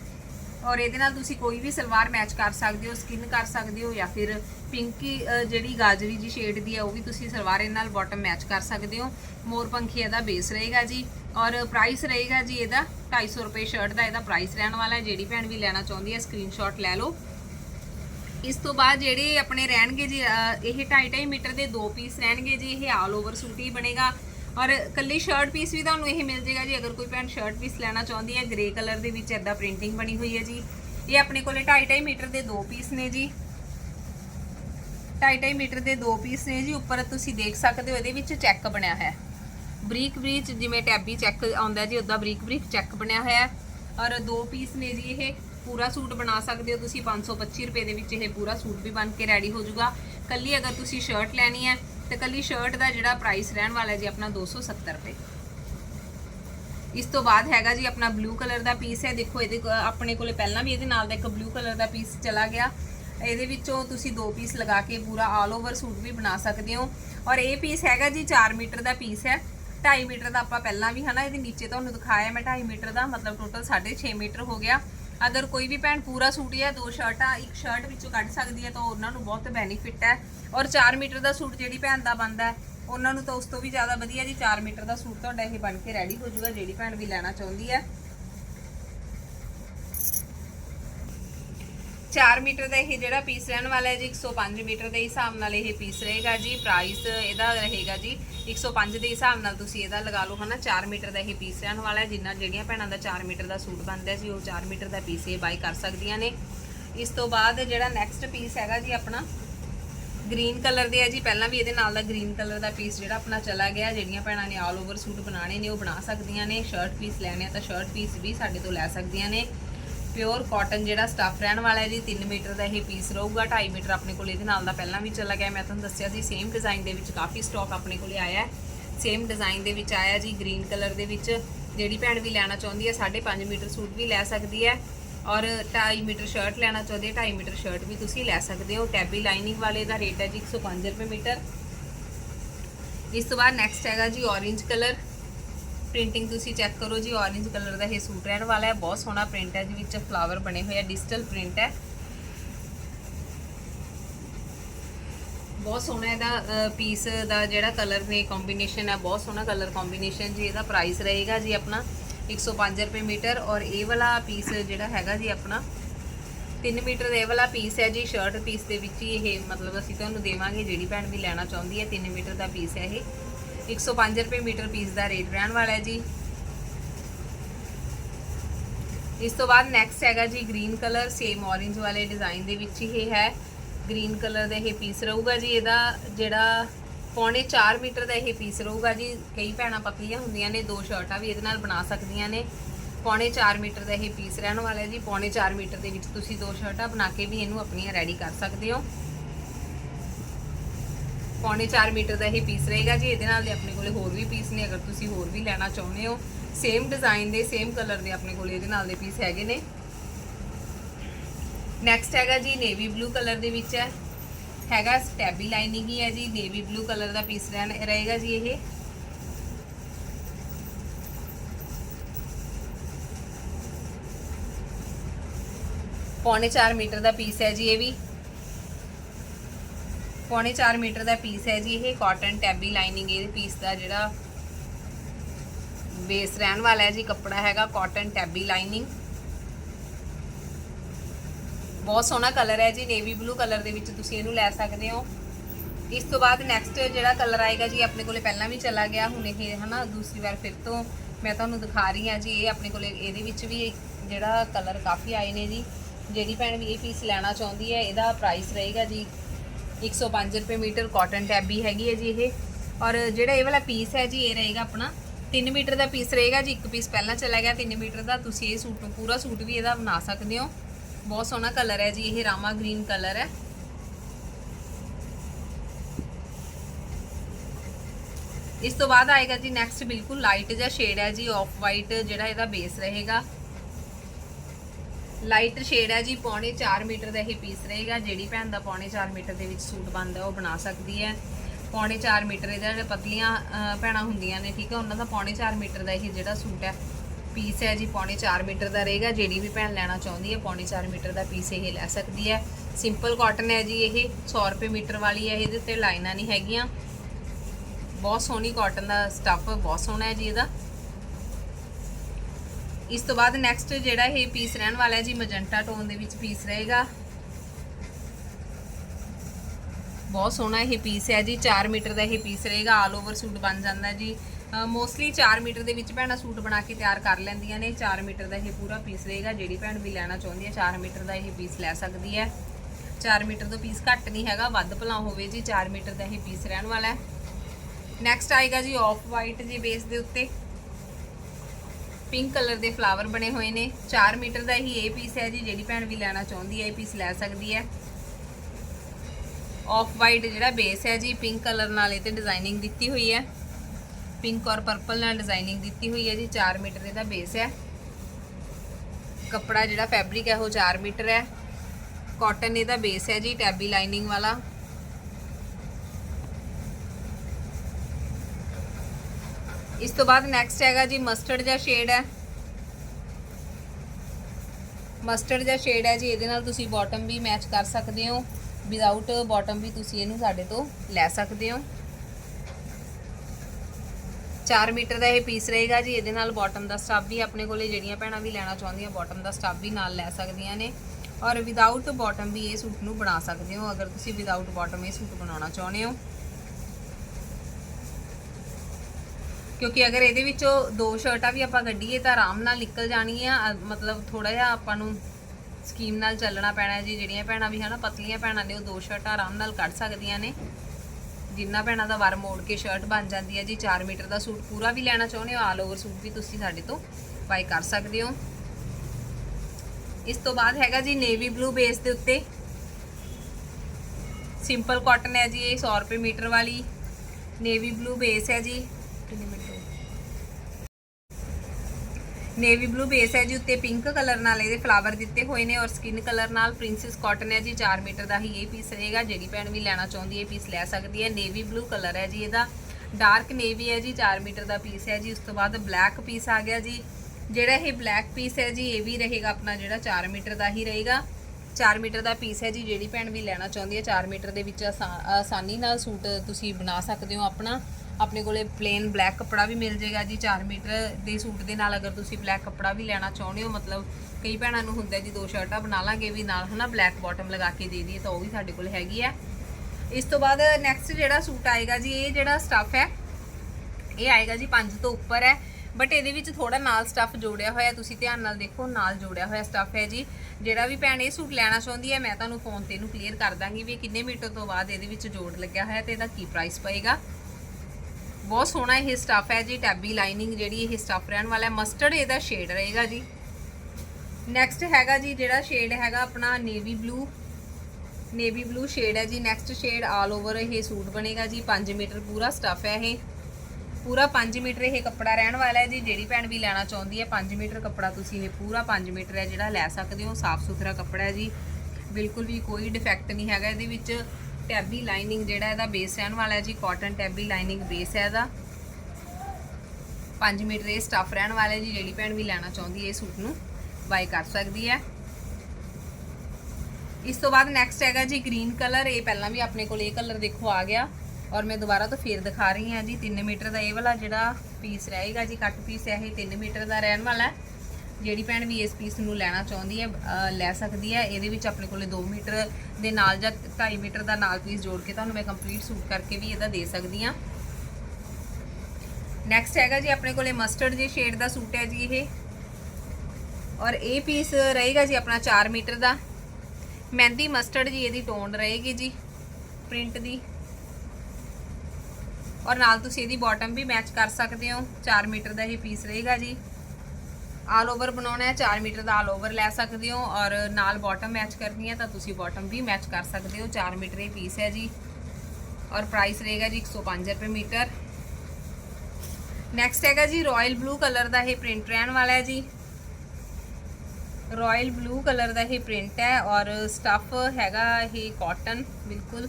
ਔਰ ਇਹਦੇ ਨਾਲ ਤੁਸੀਂ ਕੋਈ ਵੀ ਸਲਵਾਰ ਮੈਚ ਕਰ ਸਕਦੇ ਹੋ ਸਕਿਨ ਕਰ ਸਕਦੇ ਹੋ ਜਾਂ ਫਿਰ ਪਿੰਕੀ ਜਿਹੜੀ ਗਾਜਰੀ ਜੀ ਸ਼ੇਡ ਦੀ ਹੈ, ਉਹ ਵੀ ਤੁਸੀਂ ਸਲਵਾਰ ਇਹ ਨਾਲ ਬਾਟਮ ਮੈਚ ਕਰ ਸਕਦੇ ਹੋ। ਮੋਰ ਪੰਖੀ ਇਹਦਾ ਬੇਸ ਰਹੇਗਾ ਜੀ। ਔਰ ਪ੍ਰਾਈਸ ਰਹੇਗਾ ਜੀ ਇਹਦਾ 250 ਰੁਪਏ ਸ਼ਰਟ ਦਾ ਇਹਦਾ ਪ੍ਰਾਈਸ ਰਹਿਣ ਵਾਲਾ ਹੈ ਜਿਹੜੀ ਭੈਣ ਵੀ ਲੈਣਾ ਚਾਹੁੰਦੀ ਹੈ ਸਕਰੀਨਸ਼ਾਟ ਲੈ ਲਓ। ਇਸ ਤੋਂ ਬਾਅਦ ਜਿਹੜੇ ਆਪਣੇ ਰਹਿਣਗੇ ਜੀ ਅ, ਇਹ 2.5 ਮੀਟਰ ਦੇ ਦੋ ਪੀਸ ਰਹਿਣਗੇ ਜੀ ਇਹ ਆਲ ਓਵਰ ਸੂਟ ਹੀ ਬਣੇਗਾ। ਔਰ ਕੱਲੀ ਸ਼ਰਟ ਪੀਸ ਵੀ ਤੁਹਾਨੂੰ ਇਹ ਮਿਲ ਜੇਗਾ ਜੀ ਅਗਰ ਕੋਈ ਭੈਣ ਸ਼ਰਟ ਪੀਸ ਲੈਣਾ ਚਾਹੁੰਦੀ ਹੈ ਗ੍ਰੇ ਕਲਰ ਦੇ ਵਿੱਚ ਐਦਾਂ ਪ੍ਰਿੰਟਿੰਗ ਬਣੀ ਹੋਈ ਹੈ ਜੀ। ਇਹ ਆਪਣੇ ਕੋਲੇ 2.5 ਮੀਟਰ ਦੇ ਦੋ ਪੀਸ ਨੇ ਜੀ। 2.5 ਮੀਟਰ ਦੇ ਦੋ ਪੀਸ ਨੇ ਜੀ ਉੱਪਰ ਤੁਸੀਂ ਦੇਖ ਸਕਦੇ ਹੋ ਇਹਦੇ ਵਿੱਚ ਚੈੱਕ ਬਣਿਆ ਹੈ। ਬਰੀਕ ਬਰੀਕ ਜਿਵੇਂ ਟੈਬੀ ਚੈੱਕ ਆਉਂਦਾ ਜੀ ਉਦਾਂ ਬਰੀਕ ਬਰੀਕ ਚੈੱਕ ਬਣਿਆ ਹੋਇਆ ਔਰ ਦੋ ਪੀਸ ਨੇ ਜੀ ਇਹ, ਪੂਰਾ ਸੂਟ ਬਣਾ ਸਕਦੇ ਹੋ ਤੁਸੀਂ 525 ਰੁਪਏ ਦੇ ਵਿੱਚ ਇਹ ਪੂਰਾ ਸੂਟ ਵੀ ਬਣ ਕੇ ਰੈਡੀ ਹੋ ਜਾਊਗਾ। ਕੱਲੀ ਅਗਰ ਤੁਸੀਂ ਸ਼ਰਟ ਲੈਣੀ ਹੈ, ਤੇ ਕੱਲੀ ਸ਼ਰਟ ਦਾ ਜਿਹੜਾ ਪ੍ਰਾਈਸ ਰਹਿਣ ਵਾਲਾ ਜੀ, ਆਪਣਾ 270 ਰੁਪਏ। ਇਸ ਤੋਂ ਬਾਅਦ ਹੈਗਾ ਜੀ, ਆਪਣਾ ਬਲੂ ਕਲਰ ਦਾ ਪੀਸ ਹੈ। ਦੇਖੋ, ਇਹਦੇ ਆਪਣੇ ਕੋਲੇ ਪਹਿਲਾਂ ਵੀ ਇਹਦੇ ਨਾਲ ਦਾ ਇੱਕ ਬਲੂ ਕਲਰ ਦਾ ਪੀਸ ਚਲਾ ਗਿਆ। ਇਹਦੇ ਵਿੱਚੋਂ ਤੁਸੀਂ ਦੋ ਪੀਸ ਲਗਾ ਕੇ ਪੂਰਾ ਆਲ ਓਵਰ ਸੂਟ ਵੀ ਬਣਾ ਸਕਦੇ ਹੋ। ਔਰ ਇਹ ਪੀਸ ਹੈਗਾ ਜੀ 4 ਮੀਟਰ ਦਾ ਪੀਸ ਹੈ। 2.5 ਮੀਟਰ ਦਾ ਆਪਾਂ ਪਹਿਲਾਂ ਵੀ ਹਨਾ ਇਹਦੇ ਨੀਚੇ ਤੁਹਾਨੂੰ ਦਿਖਾਇਆ ਮੈਂ 2.5 ਮੀਟਰ ਦਾ, ਮਤਲਬ ਟੋਟਲ 6.5 ਮੀਟਰ ਹੋ ਗਿਆ। ਅਗਰ ਕੋਈ ਵੀ ਭੈਣ ਪੂਰਾ ਸੂਟ ਜਾਂ ਦੋ ਸ਼ਰਟਾਂ, ਇੱਕ ਸ਼ਰਟ ਵਿੱਚੋਂ ਕੱਢ ਸਕਦੀ ਹੈ ਤਾਂ ਉਹਨਾਂ ਨੂੰ ਬਹੁਤ ਬੈਨੀਫਿਟ ਹੈ। ਔਰ 4 ਮੀਟਰ ਦਾ ਸੂਟ ਜਿਹੜੀ ਭੈਣ ਦਾ ਬਣਦਾ ਹੈ, ਉਹਨਾਂ ਨੂੰ ਤਾਂ ਉਸ ਤੋਂ ਵੀ ਜ਼ਿਆਦਾ ਵਧੀਆ ਜੀ 4 ਮੀਟਰ ਦਾ ਸੂਟ ਤੁਹਾਡਾ ਇਹ ਬਣ ਕੇ ਰੈਡੀ ਹੋ ਜਾਊਗਾ, ਜਿਹੜੀ ਭੈਣ ਵੀ ਲੈਣਾ ਚਾਹੁੰਦੀ ਹੈ। 4 ਮੀਟਰ ਦਾ ਇਹ ਜਿਹੜਾ ਪੀਸ ਰਹਿਣ ਵਾਲਾ ਹੈ ਜੀ 105 ਮੀਟਰ ਦੇ ਹਿਸਾਬ ਨਾਲ ਇਹ ਪੀਸ ਰਹੇਗਾ ਜੀ। ਪ੍ਰਾਈਸ ਇਹਦਾ ਰਹੇਗਾ ਜੀ 105 ਦੇ ਹਿਸਾਬ ਨਾਲ ਤੁਸੀਂ ਇਹਦਾ ਲਗਾ ਲਓ, ਹਨਾ? 4 ਮੀਟਰ ਦਾ ਇਹ ਪੀਸ ਰਹਿਣ ਵਾਲਾ ਹੈ, ਜਿੰਨਾ ਜਿਹੜੀਆਂ ਭੈਣਾਂ ਦਾ 4 ਮੀਟਰ ਦਾ ਸੂਟ ਬਣਦਾ ਸੀ ਉਹ 4 ਮੀਟਰ ਦਾ ਪੀਸ ਇਹ ਬਾਈ ਕਰ ਸਕਦੀਆਂ ਨੇ। ਇਸ ਤੋਂ ਬਾਅਦ ਜਿਹੜਾ ਨੈਕਸਟ ਪੀਸ ਹੈਗਾ ਜੀ, ਆਪਣਾ ਗ੍ਰੀਨ ਕਲਰ ਦੇ ਹੈ ਜੀ। ਪਹਿਲਾਂ ਵੀ ਇਹਦੇ ਨਾਲ ਦਾ ਗ੍ਰੀਨ ਕਲਰ ਦਾ ਪੀਸ ਜਿਹੜਾ ਆਪਣਾ ਚਲਾ ਗਿਆ, ਜਿਹੜੀਆਂ ਭੈਣਾਂ ਨੇ ਆਲ ਓਵਰ ਸੂਟ ਬਣਾਣੇ ਨੇ, ਉਹ ਬਣਾ ਸਕਦੀਆਂ ਨੇ। ਸ਼ਰਟ ਪੀਸ ਲੈਣੇ ਆ ਤਾਂ ਸ਼ਰਟ ਪੀਸ ਵੀ ਸਾਡੇ ਤੋਂ ਲੈ ਸਕਦੀਆਂ ਨੇ। ਪਿਓਰ ਕਾਟਨ ਜਿਹੜਾ ਸਟਫ ਰਹਿਣ ਵਾਲਾ ਹੈ ਜੀ 3 ਮੀਟਰ ਦਾ ਇਹ ਪੀਸ ਰਹੂਗਾ 2.5 ਮੀਟਰ ਆਪਣੇ ਕੋਲ ਇਹਦੇ ਨਾਲ ਦਾ ਪਹਿਲਾਂ ਵੀ ਚਲਾ ਗਿਆ। ਮੈਂ ਤੁਹਾਨੂੰ ਦੱਸਿਆ ਸੀ ਸੇਮ ਡਿਜ਼ਾਈਨ ਦੇ ਵਿੱਚ ਕਾਫੀ ਸਟਾਕ ਆਪਣੇ ਕੋਲੇ ਆਇਆ ਹੈ। ਸੇਮ ਡਿਜ਼ਾਈਨ ਦੇ ਵਿੱਚ ਆਇਆ ਜੀ ਗ੍ਰੀਨ ਕਲਰ ਦੇ ਵਿੱਚ। ਜਿਹੜੀ ਭੈਣ ਵੀ ਲੈਣਾ ਚਾਹੁੰਦੀ ਹੈ 5.5 ਮੀਟਰ ਸੂਟ ਵੀ ਲੈ ਸਕਦੀ ਹੈ। ਔਰ 2.5 ਮੀਟਰ ਸ਼ਰਟ ਲੈਣਾ ਚਾਹੁੰਦੇ ਹੈ 2.5 ਮੀਟਰ ਸ਼ਰਟ ਵੀ ਤੁਸੀਂ ਲੈ ਸਕਦੇ ਹੋ। ਟੈਬੀ ਲਾਈਨਿੰਗ ਵਾਲੇ ਦਾ ਰੇਟ ਹੈ ਜੀ 105 ਰੁਪਏ ਮੀਟਰ। ਇਸ ਤੋਂ ਬਾਅਦ ਨੈਕਸਟ ਹੈਗਾ ਜੀ, orange ਕਲਰ ਪ੍ਰਿੰਟਿੰਗ ਤੁਸੀਂ ਚੈੱਕ ਕਰੋ ਜੀ, orange ਕਲਰ ਦਾ ਇਹ ਸੂਟ ਰਹਿਣ ਵਾਲਾ ਹੈ। ਬਹੁਤ ਸੋਹਣਾ ਪ੍ਰਿੰਟ ਹੈ ਜੀ, ਵਿੱਚ ਫਲਾਵਰ ਬਣੇ ਹੋਏ ਆ ਡਿਜੀਟਲ ਪ੍ਰਿੰਟ ਹੈ। ਬਹੁਤ ਸੋਹਣਾ ਇਹਦਾ ਪੀਸ ਦਾ ਜਿਹੜਾ ਕਲਰ ਨੇ ਕੰਬੀਨੇਸ਼ਨ ਹੈ, ਬਹੁਤ ਸੋਹਣਾ ਕਲਰ ਕੰਬੀਨੇਸ਼ਨ ਜੀ, ਇਹਦਾ ਪ੍ਰਾਈਸ ਰਹੇਗਾ ਜੀ ਆਪਣਾ 105 ਰੁਪਏ ਮੀਟਰ ਔਰ ਇਹ ਵਾਲਾ ਪੀਸ ਜਿਹੜਾ ਹੈਗਾ ਜੀ ਆਪਣਾ 3 ਮੀਟਰ, ਇਹ ਵਾਲਾ ਪੀਸ ਹੈ ਜੀ ਸ਼ਰਟ ਪੀਸ ਦੇ ਵਿੱਚ ਹੀ ਇਹ ਮਤਲਬ ਅਸੀਂ ਤੁਹਾਨੂੰ ਦੇਵਾਂਗੇ, ਜਿਹੜੀ ਭੈਣ ਵੀ ਲੈਣਾ ਚਾਹੁੰਦੀ ਹੈ 3 ਮੀਟਰ ਦਾ ਪੀਸ ਹੈ ਇਹ। 105 ਰੁਪਏ ਮੀਟਰ ਪੀਸ ਦਾ ਰੇਟ ਰਹਿਣ ਵਾਲਾ ਹੈ ਜੀ। ਇਸ ਤੋਂ ਬਾਅਦ ਨੈਕਸਟ ਹੈਗਾ ਜੀ ਗ੍ਰੀਨ ਕਲਰ ਸੇਮ orange ਵਾਲੇ ਡਿਜ਼ਾਈਨ ਦੇ ਵਿੱਚ ਹੀ ਇਹ ਹੈ। ਗ੍ਰੀਨ ਕਲਰ ਦਾ ਇਹ ਪੀਸ ਰਹੂਗਾ ਜੀ, ਇਹਦਾ ਜਿਹੜਾ ਪੌਣੇ 4 ਮੀਟਰ ਦਾ ਇਹ ਪੀਸ ਰਹੂਗਾ ਜੀ। ਕਈ ਭੈਣਾਂ ਪਤਲੀਆਂ ਹੁੰਦੀਆਂ ਨੇ, ਦੋ ਸ਼ਰਟਾਂ ਵੀ ਇਹਦੇ ਨਾਲ ਬਣਾ ਸਕਦੀਆਂ ਨੇ। ਪੌਣੇ 4 ਮੀਟਰ ਦਾ ਇਹ ਪੀਸ ਰਹਿਣ ਵਾਲਾ ਹੈ ਜੀ। ਪੌਣੇ 4 ਮੀਟਰ ਦੇ ਵਿੱਚ ਤੁਸੀਂ ਦੋ ਸ਼ਰਟਾਂ ਬਣਾ ਕੇ ਵੀ ਇਹਨੂੰ ਆਪਣੀਆਂ ਰੈਡੀ ਕਰ ਸਕਦੇ ਹੋ। ਪੌਣੇ 4 ਮੀਟਰ ਦਾ ਇਹ ਪੀਸ ਰਹੇਗਾ ਜੀ, ਇਹਦੇ ਨਾਲ ਦੇ ਆਪਣੇ ਕੋਲੇ ਹੋਰ ਵੀ ਪੀਸ ਨੇ, ਅਗਰ ਤੁਸੀਂ ਹੋਰ ਵੀ ਲੈਣਾ ਚਾਹੁੰਦੇ ਹੋ। ਸੇਮ ਡਿਜ਼ਾਈਨ ਦੇ ਸੇਮ ਕਲਰ ਦੇ ਆਪਣੇ ਕੋਲੇ ਇਹਦੇ ਨਾਲ ਦੇ ਪੀਸ ਹੈਗੇ ਨੇ। ਨੈਕਸਟ ਹੈਗਾ ਜੀ ਨੇਵੀ ਬਲੂ ਕਲਰ ਦੇ ਵਿੱਚ ਹੈ। ਹੈਗਾ ਸਟੈਬੀ ਲਾਈਨਿੰਗ ਹੀ ਹੈ ਜੀ ਨੇਵੀ ਬਲੂ ਕਲਰ ਦਾ ਪੀਸ ਰਹਿਣ, ਰਹੇਗਾ ਜੀ ਇਹ। ਪੌਣੇ 4 ਮੀਟਰ ਦਾ ਪੀਸ ਹੈ ਜੀ ਇਹ ਵੀ। ਪੌਣੇ 4 ਮੀਟਰ ਦਾ ਪੀਸ ਹੈ ਜੀ, ਇਹ ਕਾਟਨ ਟੈਬੀ ਲਾਈਨਿੰਗ ਇਹ ਪੀਸ ਦਾ ਜਿਹੜਾ ਬੇਸ ਰਹਿਣ ਵਾਲਾ ਹੈ ਜੀ, ਕੱਪੜਾ ਹੈਗਾ ਕਾਟਨ ਟੈਬੀ ਲਾਈਨਿੰਗ ਬਹੁਤ ਸੋਹਣਾ ਕਲਰ ਹੈ ਜੀ ਨੇਵੀ ਬਲੂ ਕਲਰ ਦੇ ਵਿੱਚ ਤੁਸੀਂ ਇਹਨੂੰ ਲੈ ਸਕਦੇ ਹੋ। ਇਸ ਤੋਂ ਬਾਅਦ ਨੈਕਸਟ ਜਿਹੜਾ ਕਲਰ ਆਏਗਾ ਜੀ, ਆਪਣੇ ਕੋਲੇ ਪਹਿਲਾਂ ਵੀ ਚਲਾ ਗਿਆ, ਹੁਣ ਇਹ ਹਨਾ, ਦੂਸਰੀ ਵਾਰ ਫਿਰ ਤੋਂ ਮੈਂ ਤੁਹਾਨੂੰ ਦਿਖਾ ਰਹੀ ਹਾਂ ਜੀ, ਇਹ ਆਪਣੇ ਕੋਲੇ ਇਹਦੇ ਵਿੱਚ ਵੀ ਜਿਹੜਾ ਕਲਰ ਕਾਫੀ ਆਏ ਨੇ ਜੀ। ਜਿਹੜੀ ਭੈਣ ਵੀ ਇਹ ਪੀਸ ਲੈਣਾ ਚਾਹੁੰਦੀ ਹੈ, ਇਹਦਾ ਪ੍ਰਾਈਸ ਰਹੇਗਾ ਜੀ 105 ਰੁਪਏ ਮੀਟਰ ਕਾਟਨ ਟੈਬੀ ਹੈਗੀ ਹੈ ਜੀ ਇਹ। ਔਰ ਜਿਹੜਾ ਇਹ ਵਾਲਾ ਪੀਸ ਹੈ ਜੀ, ਇਹ ਰਹੇਗਾ ਆਪਣਾ। 3 ਮੀਟਰ ਦਾ ਪੀਸ ਰਹੇਗਾ ਜੀ, ਇੱਕ ਪੀਸ ਪਹਿਲਾਂ ਚਲਾ ਗਿਆ 3 ਮੀਟਰ ਦਾ। ਤੁਸੀਂ ਇਹ ਸੂਟ ਨੂੰ ਪੂਰਾ ਸੂਟ ਵੀ ਇਹਦਾ ਬਣਾ ਸਕਦੇ ਹੋ। ਬਹੁਤ ਸੋਹਣਾ ਕਲਰ ਹੈ ਜੀ, ਇਹ ਰਾਮਾ ਗ੍ਰੀਨ ਕਲਰ ਹੈ। ਇਸ ਤੋਂ ਬਾਅਦ ਆਏਗਾ ਜੀ ਨੈਕਸਟ ਬਿਲਕੁਲ ਲਾਈਟ ਜਿਹਾ ਸ਼ੇਡ ਹੈ ਜੀ ਆਫ ਵਾਈਟ ਜਿਹੜਾ ਇਹਦਾ ਬੇਸ ਰਹੇਗਾ। ਲਾਈਟ ਸ਼ੇਡ ਹੈ ਜੀ, ਪੌਣੇ 4 ਮੀਟਰ ਦਾ ਇਹ ਪੀਸ ਰਹੇਗਾ। ਜਿਹੜੀ ਭੈਣ ਦਾ ਪੌਣੇ 4 ਮੀਟਰ ਦੇ ਵਿੱਚ ਸੂਟ ਬਣਦਾ ਉਹ ਬਣਾ ਸਕਦੀ ਹੈ। ਪੌਣੇ 4 ਮੀਟਰ ਇਹਦਾ ਜਿਹੜਾ ਪਤਲੀਆਂ ਭੈਣਾਂ ਹੁੰਦੀਆਂ ਨੇ, ਠੀਕ ਹੈ, ਉਹਨਾਂ ਦਾ ਪੌਣੇ 4 ਮੀਟਰ ਦਾ ਇਹ ਜਿਹੜਾ ਸੂਟ ਹੈ ਪੀਸ ਹੈ ਜੀ, ਪੌਣੇ 4 ਮੀਟਰ ਦਾ ਰਹੇਗਾ। ਜਿਹੜੀ ਵੀ ਭੈਣ ਲੈਣਾ ਚਾਹੁੰਦੀ ਹੈ, ਪੌਣੇ 4 ਮੀਟਰ ਦਾ ਪੀਸ ਇਹ ਲੈ ਸਕਦੀ ਹੈ। ਸਿੰਪਲ ਕਾਟਨ ਹੈ ਜੀ ਇਹ 100 ਰੁਪਏ ਮੀਟਰ ਵਾਲੀ ਹੈ ਇਹਦੇ ਉੱਤੇ ਲਾਈਨਾਂ ਨਹੀਂ ਹੈਗੀਆਂ। ਬਹੁਤ ਸੋਹਣੀ ਕਾਟਨ ਦਾ ਸਟੱਫ ਬਹੁਤ ਸੋਹਣਾ ਹੈ ਜੀ ਇਹਦਾ। ਇਸ ਤੋਂ ਬਾਅਦ ਨੈਕਸਟ ਜਿਹੜਾ ਇਹ ਪੀਸ ਰਹਿਣ ਵਾਲਾ ਹੈ ਜੀ ਮਜੰਟਾ ਟੋਨ ਦੇ ਵਿੱਚ ਪੀਸ ਰਹੇਗਾ। ਬਹੁਤ ਸੋਹਣਾ ਇਹ ਪੀਸ ਹੈ ਜੀ 4 ਮੀਟਰ ਦਾ ਇਹ ਪੀਸ ਰਹੇਗਾ ਆਲ ਓਵਰ ਸੂਟ ਬਣ ਜਾਂਦਾ ਜੀ। ਮੋਸਟਲੀ 4 ਮੀਟਰ ਦੇ ਵਿੱਚ ਭੈਣਾਂ ਸੂਟ ਬਣਾ ਕੇ ਤਿਆਰ ਕਰ ਲੈਂਦੀਆਂ ਨੇ 4 ਮੀਟਰ ਦਾ ਇਹ ਪੂਰਾ ਪੀਸ ਰਹੇਗਾ। ਜਿਹੜੀ ਭੈਣ ਵੀ ਲੈਣਾ ਚਾਹੁੰਦੀ ਹੈ 4 ਮੀਟਰ ਦਾ ਇਹ ਪੀਸ ਲੈ ਸਕਦੀ ਹੈ। 4 ਮੀਟਰ ਤੋਂ ਪੀਸ ਘੱਟ ਨਹੀਂ ਹੈਗਾ, ਵੱਧ ਭਲਾ ਹੋਵੇ ਜੀ 4 ਮੀਟਰ ਦਾ ਇਹ ਪੀਸ ਰਹਿਣ ਵਾਲਾ ਹੈ। ਨੈਕਸਟ ਆਏਗਾ ਜੀ ਆਫ ਵਾਈਟ ਜੀ ਬੇਸ ਦੇ ਉੱਤੇ। ਪਿੰਕ ਕਲਰ ਦੇ ਫਲਾਵਰ ਬਣੇ ਹੋਏ ਨੇ। 4 ਮੀਟਰ ਦਾ ਹੀ ਇਹ ਪੀਸ ਹੈ ਜੀ, ਜਿਹੜੀ ਭੈਣ ਵੀ ਲੈਣਾ ਚਾਹੁੰਦੀ ਹੈ, ਇਹ ਪੀਸ ਲੈ ਸਕਦੀ ਹੈ। ਆਫ ਵਾਈਟ ਜਿਹੜਾ ਬੇਸ ਹੈ ਜੀ ਪਿੰਕ ਕਲਰ ਨਾਲ ਇਹ ਤੇ ਡਿਜ਼ਾਈਨਿੰਗ ਦਿੱਤੀ ਹੋਈ ਹੈ। ਪਿੰਕ ਔਰ ਪਰਪਲ ਨਾਲ ਡਿਜ਼ਾਈਨਿੰਗ ਦਿੱਤੀ ਹੋਈ ਹੈ ਜੀ 4 ਮੀਟਰ ਇਹਦਾ ਬੇਸ ਹੈ। ਕੱਪੜਾ ਜਿਹੜਾ ਫੈਬਰਿਕ ਹੈ, ਉਹ 4 ਮੀਟਰ ਹੈ। ਕਾਟਨ ਇਹਦਾ ਬੇਸ ਹੈ ਜੀ ਟੈਬੀ ਲਾਈਨਿੰਗ ਵਾਲਾ। ਇਸ ਤੋਂ ਬਾਅਦ ਨੈਕਸਟ ਹੈਗਾ ਜੀ ਮਸਟਰਡ ਜਿਹਾ ਸ਼ੇਡ ਹੈ। ਮਸਟਰਡ ਜਿਹਾ ਸ਼ੇਡ ਹੈ ਜੀ, ਇਹਦੇ ਨਾਲ ਤੁਸੀਂ ਬਾਟਮ ਵੀ ਮੈਚ ਕਰ ਸਕਦੇ ਹੋ। ਵਿਦਆਊਟ ਬਾਟਮ ਵੀ ਤੁਸੀਂ ਇਹਨੂੰ ਸਾਡੇ ਤੋਂ ਲੈ ਸਕਦੇ ਹੋ। 4 ਮੀਟਰ ਦਾ ਇਹ ਪੀਸ ਰਹੇਗਾ ਜੀ, ਇਹਦੇ ਨਾਲ ਬਾਟਮ ਦਾ ਸਟੱਫ ਵੀ ਆਪਣੇ ਕੋਲੇ ਜਿਹੜੀਆਂ ਭੈਣਾਂ ਵੀ ਲੈਣਾ ਚਾਹੁੰਦੀਆਂ ਬਾਟਮ ਦਾ ਸਟੱਫ ਵੀ ਨਾਲ ਲੈ ਸਕਦੀਆਂ ਨੇ। ਔਰ ਵਿਦਆਊਟ ਬਾਟਮ ਵੀ ਇਹ ਸੂਟ ਨੂੰ ਬਣਾ ਸਕਦੇ ਹੋ, ਅਗਰ ਤੁਸੀਂ ਵਿਦਆਊਟ ਬਾਟਮ ਇਹ ਸੂਟ ਬਣਾਉਣਾ ਚਾਹੁੰਦੇ ਹੋ। ਕਿਉਂਕਿ ਅਗਰ ਇਹਦੇ ਵਿੱਚੋਂ ਦੋ ਸ਼ਰਟਾਂ ਵੀ ਆਪਾਂ ਕੱਢੀਏ ਤਾਂ ਆਰਾਮ ਨਾਲ ਨਿਕਲ ਜਾਣਗੀਆਂ ਅ, ਮਤਲਬ ਥੋੜਾ ਜਿਹਾ ਆਪਾਂ ਨੂੰ ਸਕੀਮ ਨਾਲ ਚੱਲਣਾ ਪੈਣਾ ਹੈ ਜੀ ਜਿਹੜੀਆਂ ਭੈਣਾਂ ਵੀ ਹਨਾ ਪਤਲੀਆਂ ਭੈਣਾਂ ਨੇ ਉਹ ਦੋ ਸ਼ਰਟਾਂ ਆਰਾਮ ਨਾਲ ਕੱਢ ਸਕਦੀਆਂ ਨੇ। ਜਿੰਨਾ ਭੈਣਾਂ ਦਾ ਵਰ ਮੋੜ ਕੇ ਸ਼ਰਟ ਬਣ ਜਾਂਦੀ ਹੈ ਜੀ 4 ਮੀਟਰ ਦਾ ਸੂਟ ਪੂਰਾ ਵੀ ਲੈਣਾ ਚਾਹੁੰਦੇ ਹੋ ਆਲ ਓਵਰ ਸੂਟ ਵੀ ਤੁਸੀਂ ਸਾਡੇ ਤੋਂ ਬਾਈ ਕਰ ਸਕਦੇ ਹੋ। ਇਸ ਤੋਂ ਬਾਅਦ ਹੈਗਾ ਜੀ ਨੇਵੀ ਬਲੂ ਬੇਸ ਦੇ ਉੱਤੇ। ਸਿੰਪਲ ਕਾਟਨ ਹੈ ਜੀ ਇਹ 100 ਰੁਪਏ ਮੀਟਰ ਵਾਲੀ। ਨੇਵੀ ਬਲੂ ਬੇਸ ਹੈ ਜੀ। ਕਿੰਨੇ ਮੀਟਰ? ਨੇਵੀ ਬਲੂ ਬੇਸ ਹੈ ਜੀ, ਉੱਤੇ ਪਿੰਕ ਕਲਰ ਨਾਲ ਇਹਦੇ ਫਲਾਵਰ ਦਿੱਤੇ ਹੋਏ ਨੇ ਔਰ ਸਕਿਨ ਕਲਰ ਨਾਲ ਪ੍ਰਿੰਸੈਸ ਕਾਟਨ ਹੈ ਜੀ 4 ਮੀਟਰ ਦਾ ਹੀ ਇਹ ਪੀਸ ਰਹੇਗਾ, ਜਿਹੜੀ ਭੈਣ ਵੀ ਲੈਣਾ ਚਾਹੁੰਦੀ ਹੈ ਇਹ ਪੀਸ ਲੈ ਸਕਦੀ ਹੈ। ਨੇਵੀ ਬਲੂ ਕਲਰ ਹੈ ਜੀ ਇਹਦਾ ਡਾਰਕ ਨੇਵੀ ਹੈ ਜੀ 4 ਮੀਟਰ ਦਾ ਪੀਸ ਹੈ ਜੀ, ਉਸ ਤੋਂ ਬਾਅਦ ਬਲੈਕ ਪੀਸ ਆ ਗਿਆ ਜੀ। ਜਿਹੜਾ ਇਹ ਬਲੈਕ ਪੀਸ ਹੈ ਜੀ, ਇਹ ਵੀ ਰਹੇਗਾ ਆਪਣਾ ਜਿਹੜਾ 4 ਮੀਟਰ ਦਾ ਹੀ ਰਹੇਗਾ। 4 ਮੀਟਰ ਦਾ ਪੀਸ ਹੈ ਜੀ, ਜਿਹੜੀ ਭੈਣ ਵੀ ਲੈਣਾ ਚਾਹੁੰਦੀ ਹੈ 4 ਮੀਟਰ ਦੇ ਵਿੱਚ ਆਸਾ- ਆਸਾਨੀ ਨਾਲ ਸੂਟ ਤੁਸੀਂ ਬਣਾ ਸਕਦੇ ਹੋ ਆਪਣਾ। ਆਪਣੇ ਕੋਲੇ ਪਲੇਨ ਬਲੈਕ ਕੱਪੜਾ ਵੀ ਮਿਲ ਜਾਏਗਾ ਜੀ 4 ਮੀਟਰ ਦੇ ਸੂਟ ਦੇ ਨਾਲ ਅਗਰ ਤੁਸੀਂ ਬਲੈਕ ਕੱਪੜਾ ਵੀ ਲੈਣਾ ਚਾਹੁੰਦੇ ਹੋ, ਮਤਲਬ ਕਈ ਭੈਣਾਂ ਨੂੰ ਹੁੰਦਾ ਜੀ ਦੋ ਸ਼ਰਟਾਂ ਬਣਾ ਲਾਂਗੇ ਵੀ ਨਾਲ ਹਨਾ ਬਲੈਕ ਬਾਟਮ ਲਗਾ ਕੇ ਦੇ ਦਈਏ ਤਾਂ ਉਹ ਵੀ ਸਾਡੇ ਕੋਲ ਹੈਗੀ ਹੈ ਇਸ ਤੋਂ ਬਾਅਦ ਨੈਕਸਟ ਜਿਹੜਾ ਸੂਟ ਆਏਗਾ ਜੀ, ਇਹ ਜਿਹੜਾ ਸਟੱਫ ਹੈ, ਇਹ ਆਏਗਾ ਜੀ 5 ਤੋਂ ਉੱਪਰ ਹੈ। ਬਟ ਇਹਦੇ ਵਿੱਚ ਥੋੜਾ ਨਾਲ ਸਟੱਫ ਜੋੜਿਆ ਹੋਇਆ, ਤੁਸੀਂ ਧਿਆਨ ਨਾਲ ਦੇਖੋ, ਨਾਲ ਜੋੜਿਆ ਹੋਇਆ ਸਟੱਫ ਹੈ ਜੀ। ਜਿਹੜਾ ਵੀ ਭੈਣ ਇਹ ਸੂਟ ਲੈਣਾ ਚਾਹੁੰਦੀ ਹੈ, ਮੈਂ ਤੁਹਾਨੂੰ ਫੋਨ ਤੇ ਇਹਨੂੰ ਕਲੀਅਰ ਕਰ ਦਾਂਗੀ ਵੀ ਕਿੰਨੇ ਮੀਟਰ ਤੋਂ ਬਾਅਦ ਇਹਦੇ ਵਿੱਚ ਜੋੜ ਲੱਗਿਆ ਹੋਇਆ ਤੇ ਇਹਦਾ ਕੀ ਪ੍ਰਾਈਸ ਪਏਗਾ। ਬਹੁਤ ਸੋਹਣਾ ਇਹ ਸਟੱਫ ਹੈ ਜੀ ਟੈਬੀ ਲਾਈਨਿੰਗ ਜਿਹੜੀ ਇਹ ਸਟੱਫ ਰਹਿਣ ਵਾਲਾ ਹੈ। ਮਸਟਰਡ ਇਹਦਾ ਸ਼ੇਡ ਰਹੇਗਾ ਜੀ। ਨੈਕਸਟ ਹੈਗਾ ਜੀ, ਜਿਹੜਾ ਸ਼ੇਡ ਹੈਗਾ ਆਪਣਾ navy blue navy blue shade ਹੈ ਜੀ। ਨੈਕਸਟ ਸ਼ੇਡ ਆਲ ਓਵਰ ਇਹ ਸੂਟ ਬਣੇਗਾ ਜੀ। 5 ਮੀਟਰ ਪੂਰਾ ਸਟੱਫ ਹੈ ਇਹ। ਪੂਰਾ 5 ਮੀਟਰ ਇਹ ਕੱਪੜਾ ਰਹਿਣ ਵਾਲਾ ਹੈ ਜੀ। ਜਿਹੜੀ ਭੈਣ ਵੀ ਲੈਣਾ ਚਾਹੁੰਦੀ ਹੈ 5 ਮੀਟਰ ਕੱਪੜਾ ਤੁਸੀਂ ਇਹ ਪੂਰਾ 5 ਮੀਟਰ ਹੈ ਜਿਹੜਾ ਲੈ ਸਕਦੇ ਹੋ। ਸਾਫ਼ ਸੁਥਰਾ ਕੱਪੜਾ ਹੈ ਜੀ। ਬਿਲਕੁਲ ਵੀ ਕੋਈ ਡਿਫੈਕਟ ਨਹੀਂ ਹੈਗਾ ਇਹਦੇ ਵਿੱਚ। ਟੈਬੀ ਲਾਈਨਿੰਗ ਜਿਹੜਾ ਇਹਦਾ ਬੇਸ ਰਹਿਣ ਵਾਲਾ ਹੈ ਜੀ ਕਾਟਨ ਟੈਬੀ ਲਾਈਨਿੰਗ ਬੇਸ ਹੈ ਇਹਦਾ। 5 ਮੀਟਰ ਇਹ ਸਟੱਫ ਰਹਿਣ ਵਾਲਾ ਜੀ, ਜਿਹੜੀ ਭੈਣ ਵੀ ਲੈਣਾ ਚਾਹੁੰਦੀ ਹੈ ਇਹ ਸੂਟ ਨੂੰ ਬਾਈ ਕਰ ਸਕਦੀ ਹੈ। ਇਸ ਤੋਂ ਬਾਅਦ ਨੈਕਸਟ ਹੈਗਾ ਜੀ ਗ੍ਰੀਨ ਕਲਰ ਇਹ ਪਹਿਲਾਂ ਵੀ ਆਪਣੇ ਕੋਲ ਇਹ ਕਲਰ ਦੇਖੋ ਆ ਗਿਆ। ਔਰ ਮੈਂ ਦੁਬਾਰਾ ਤੋਂ ਫੇਰ ਦਿਖਾ ਰਹੀ ਹਾਂ ਜੀ 3 ਮੀਟਰ ਦਾ ਇਹ ਵਾਲਾ ਜਿਹੜਾ ਪੀਸ ਰਹੇਗਾ ਜੀ ਕੱਟ ਪੀਸ ਹੈ ਇਹ 3 ਮੀਟਰ ਦਾ ਰਹਿਣ ਵਾਲਾ ਹੈ। ਜਿਹੜੀ ਭੈਣ ਵੀ ਇਸ ਪੀਸ ਨੂੰ ਲੈਣਾ ਚਾਹੁੰਦੀ ਹੈ ਲੈ ਸਕਦੀ ਹੈ, ਇਹਦੇ ਵਿੱਚ ਆਪਣੇ ਕੋਲੇ 2 ਮੀਟਰ ਦੇ ਨਾਲ ਜਾਂ 2.5 ਮੀਟਰ ਦਾ ਨਾਲ ਪੀਸ ਜੋੜ ਕੇ ਤੁਹਾਨੂੰ ਮੈਂ ਕੰਪਲੀਟ ਸੂਟ ਕਰਕੇ ਵੀ ਇਹਦਾ ਦੇ ਸਕਦੀ ਹਾਂ। ਨੈਕਸਟ ਹੈਗਾ ਜੀ ਆਪਣੇ ਕੋਲੇ ਮਸਟਰਡ ਜੀ ਸ਼ੇਡ ਦਾ ਸੂਟ ਹੈ ਜੀ ਇਹ। ਔਰ ਇਹ ਪੀਸ ਰਹੇਗਾ ਜੀ ਆਪਣਾ 4 ਮੀਟਰ ਦਾ। ਮਹਿੰਦੀ ਮਸਟਰਡ ਜੀ ਇਹਦੀ ਟੋਨ ਰਹੇਗੀ ਜੀ ਪ੍ਰਿੰਟ ਦੀ। ਔਰ ਨਾਲ ਤੁਸੀਂ ਇਹਦੀ ਬਾਟਮ ਵੀ ਮੈਚ ਕਰ ਸਕਦੇ ਹੋ 4 ਮੀਟਰ ਦਾ ਇਹ ਪੀਸ ਰਹੇਗਾ ਜੀ। ਆਲ ਓਵਰ ਬਣਾਉਣਾ ਹੈ 4 ਮੀਟਰ ਦਾ ਆਲ ਓਵਰ ਲੈ ਸਕਦੇ ਹੋ ਔਰ ਨਾਲ ਬਾਟਮ ਮੈਚ ਕਰਨੀ ਹੈ ਤਾਂ ਤੁਸੀਂ ਬਾਟਮ ਵੀ ਮੈਚ ਕਰ ਸਕਦੇ ਹੋ। 4 ਮੀਟਰ ਇਹ ਪੀਸ ਹੈ ਜੀ। ਔਰ ਪ੍ਰਾਈਸ ਰਹੇਗਾ ਜੀ 105 ਰੁਪਏ ਮੀਟਰ। ਨੈਕਸਟ ਹੈਗਾ ਜੀ ਰਾਇਲ ਬਲੂ ਕਲਰ ਦਾ ਇਹ ਪ੍ਰਿੰਟ ਰਹਿਣ ਵਾਲਾ ਹੈ ਜੀ। ਰਾਇਲ ਬਲੂ ਕਲਰ ਦਾ ਇਹ ਪ੍ਰਿੰਟ ਹੈ ਔਰ ਸਟੱਫ ਹੈਗਾ ਇਹ ਕਾਟਨ ਬਿਲਕੁਲ।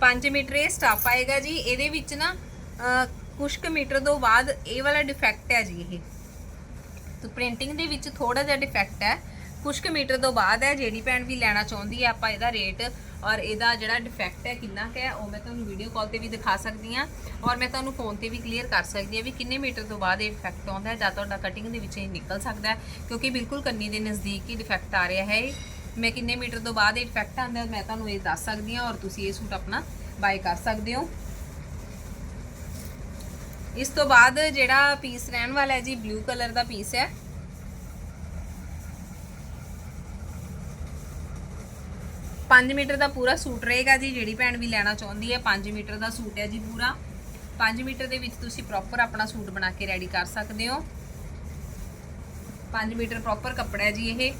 5 ਮੀਟਰ ਇਹ ਸਟੱਫ ਆਏਗਾ ਜੀ। ਇਹਦੇ ਵਿੱਚ ਨਾ ਅਹ, ਕੁਛ ਕੁ ਮੀਟਰ ਤੋਂ ਬਾਅਦ ਇਹ ਵਾਲਾ ਡਿਫੈਕਟ ਹੈ ਜੀ ਇਹ। ਤੇ ਪ੍ਰਿੰਟਿੰਗ ਦੇ ਵਿੱਚ ਥੋੜਾ ਜਿਹਾ ਡਿਫੈਕਟ ਹੈ ਕੁਝ ਕੁ ਮੀਟਰ ਤੋਂ ਬਾਅਦ ਹੈ, ਜਿਹੜੀ ਭੈਣ ਵੀ ਲੈਣਾ ਚਾਹੁੰਦੀ ਹੈ, ਆਪਾਂ ਇਹਦਾ ਰੇਟ ਔਰ ਇਹਦਾ ਜਿਹੜਾ ਡਿਫੈਕਟ ਹੈ ਕਿੰਨਾ ਕੁ ਹੈ, ਉਹ ਮੈਂ ਤੁਹਾਨੂੰ ਵੀਡੀਓ ਕਾਲ ਤੇ ਵੀ ਦਿਖਾ ਸਕਦੀ ਹਾਂ ਔਰ ਮੈਂ ਤੁਹਾਨੂੰ ਫੋਨ ਤੇ ਵੀ ਕਲੀਅਰ ਕਰ ਸਕਦੀ ਹਾਂ ਵੀ ਕਿੰਨੇ ਮੀਟਰ ਤੋਂ ਬਾਅਦ ਇਹ ਡਿਫੈਕਟ ਆਉਂਦਾ ਹੈ ਜਾਂ ਤੁਹਾਡਾ ਕਟਿੰਗ ਦੇ ਵਿੱਚ ਇਹ ਨਿਕਲ ਸਕਦਾ ਕਿਉਂਕਿ ਬਿਲਕੁਲ ਕੰਨੀ ਦੇ ਨਜ਼ਦੀਕ ਹੀ ਡਿਫੈਕਟ ਆ ਰਿਹਾ ਹੈ ਇਹ। ਮੈਂ ਕਿੰਨੇ ਮੀਟਰ ਤੋਂ ਬਾਅਦ ਇਹ ਡਿਫੈਕਟ ਆਉਂਦਾ ਮੈਂ ਤੁਹਾਨੂੰ ਇਹ ਦੱਸ ਸਕਦੀ ਹਾਂ ਔਰ ਤੁਸੀਂ ਇਹ ਸੂਟ ਆਪਣਾ ਬਾਏ ਕਰ ਸਕਦੇ ਹੋ ਇਸ ਤੋਂ ਬਾਅਦ ਜਿਹੜਾ ਪੀਸ ਰਹਿਣ ਵਾਲਾ ਹੈ ਜੀ ਬਲੂ ਕਲਰ ਦਾ ਪੀਸ ਹੈ। ਪੰਜ ਮੀਟਰ ਦਾ ਪੂਰਾ ਸੂਟ ਰਹੇਗਾ ਜੀ, ਜਿਹੜੀ ਭੈਣ ਵੀ ਲੈਣਾ ਚਾਹੁੰਦੀ ਹੈ 5 ਮੀਟਰ ਦਾ ਸੂਟ ਹੈ ਜੀ ਪੂਰਾ। 5 ਮੀਟਰ ਦੇ ਵਿੱਚ ਤੁਸੀਂ ਪ੍ਰੋਪਰ ਆਪਣਾ ਸੂਟ ਬਣਾ ਕੇ ਰੈਡੀ ਕਰ ਸਕਦੇ ਹੋ। 5 ਮੀਟਰ ਪ੍ਰੋਪਰ ਕੱਪੜਾ ਹੈ ਜੀ ਇਹ।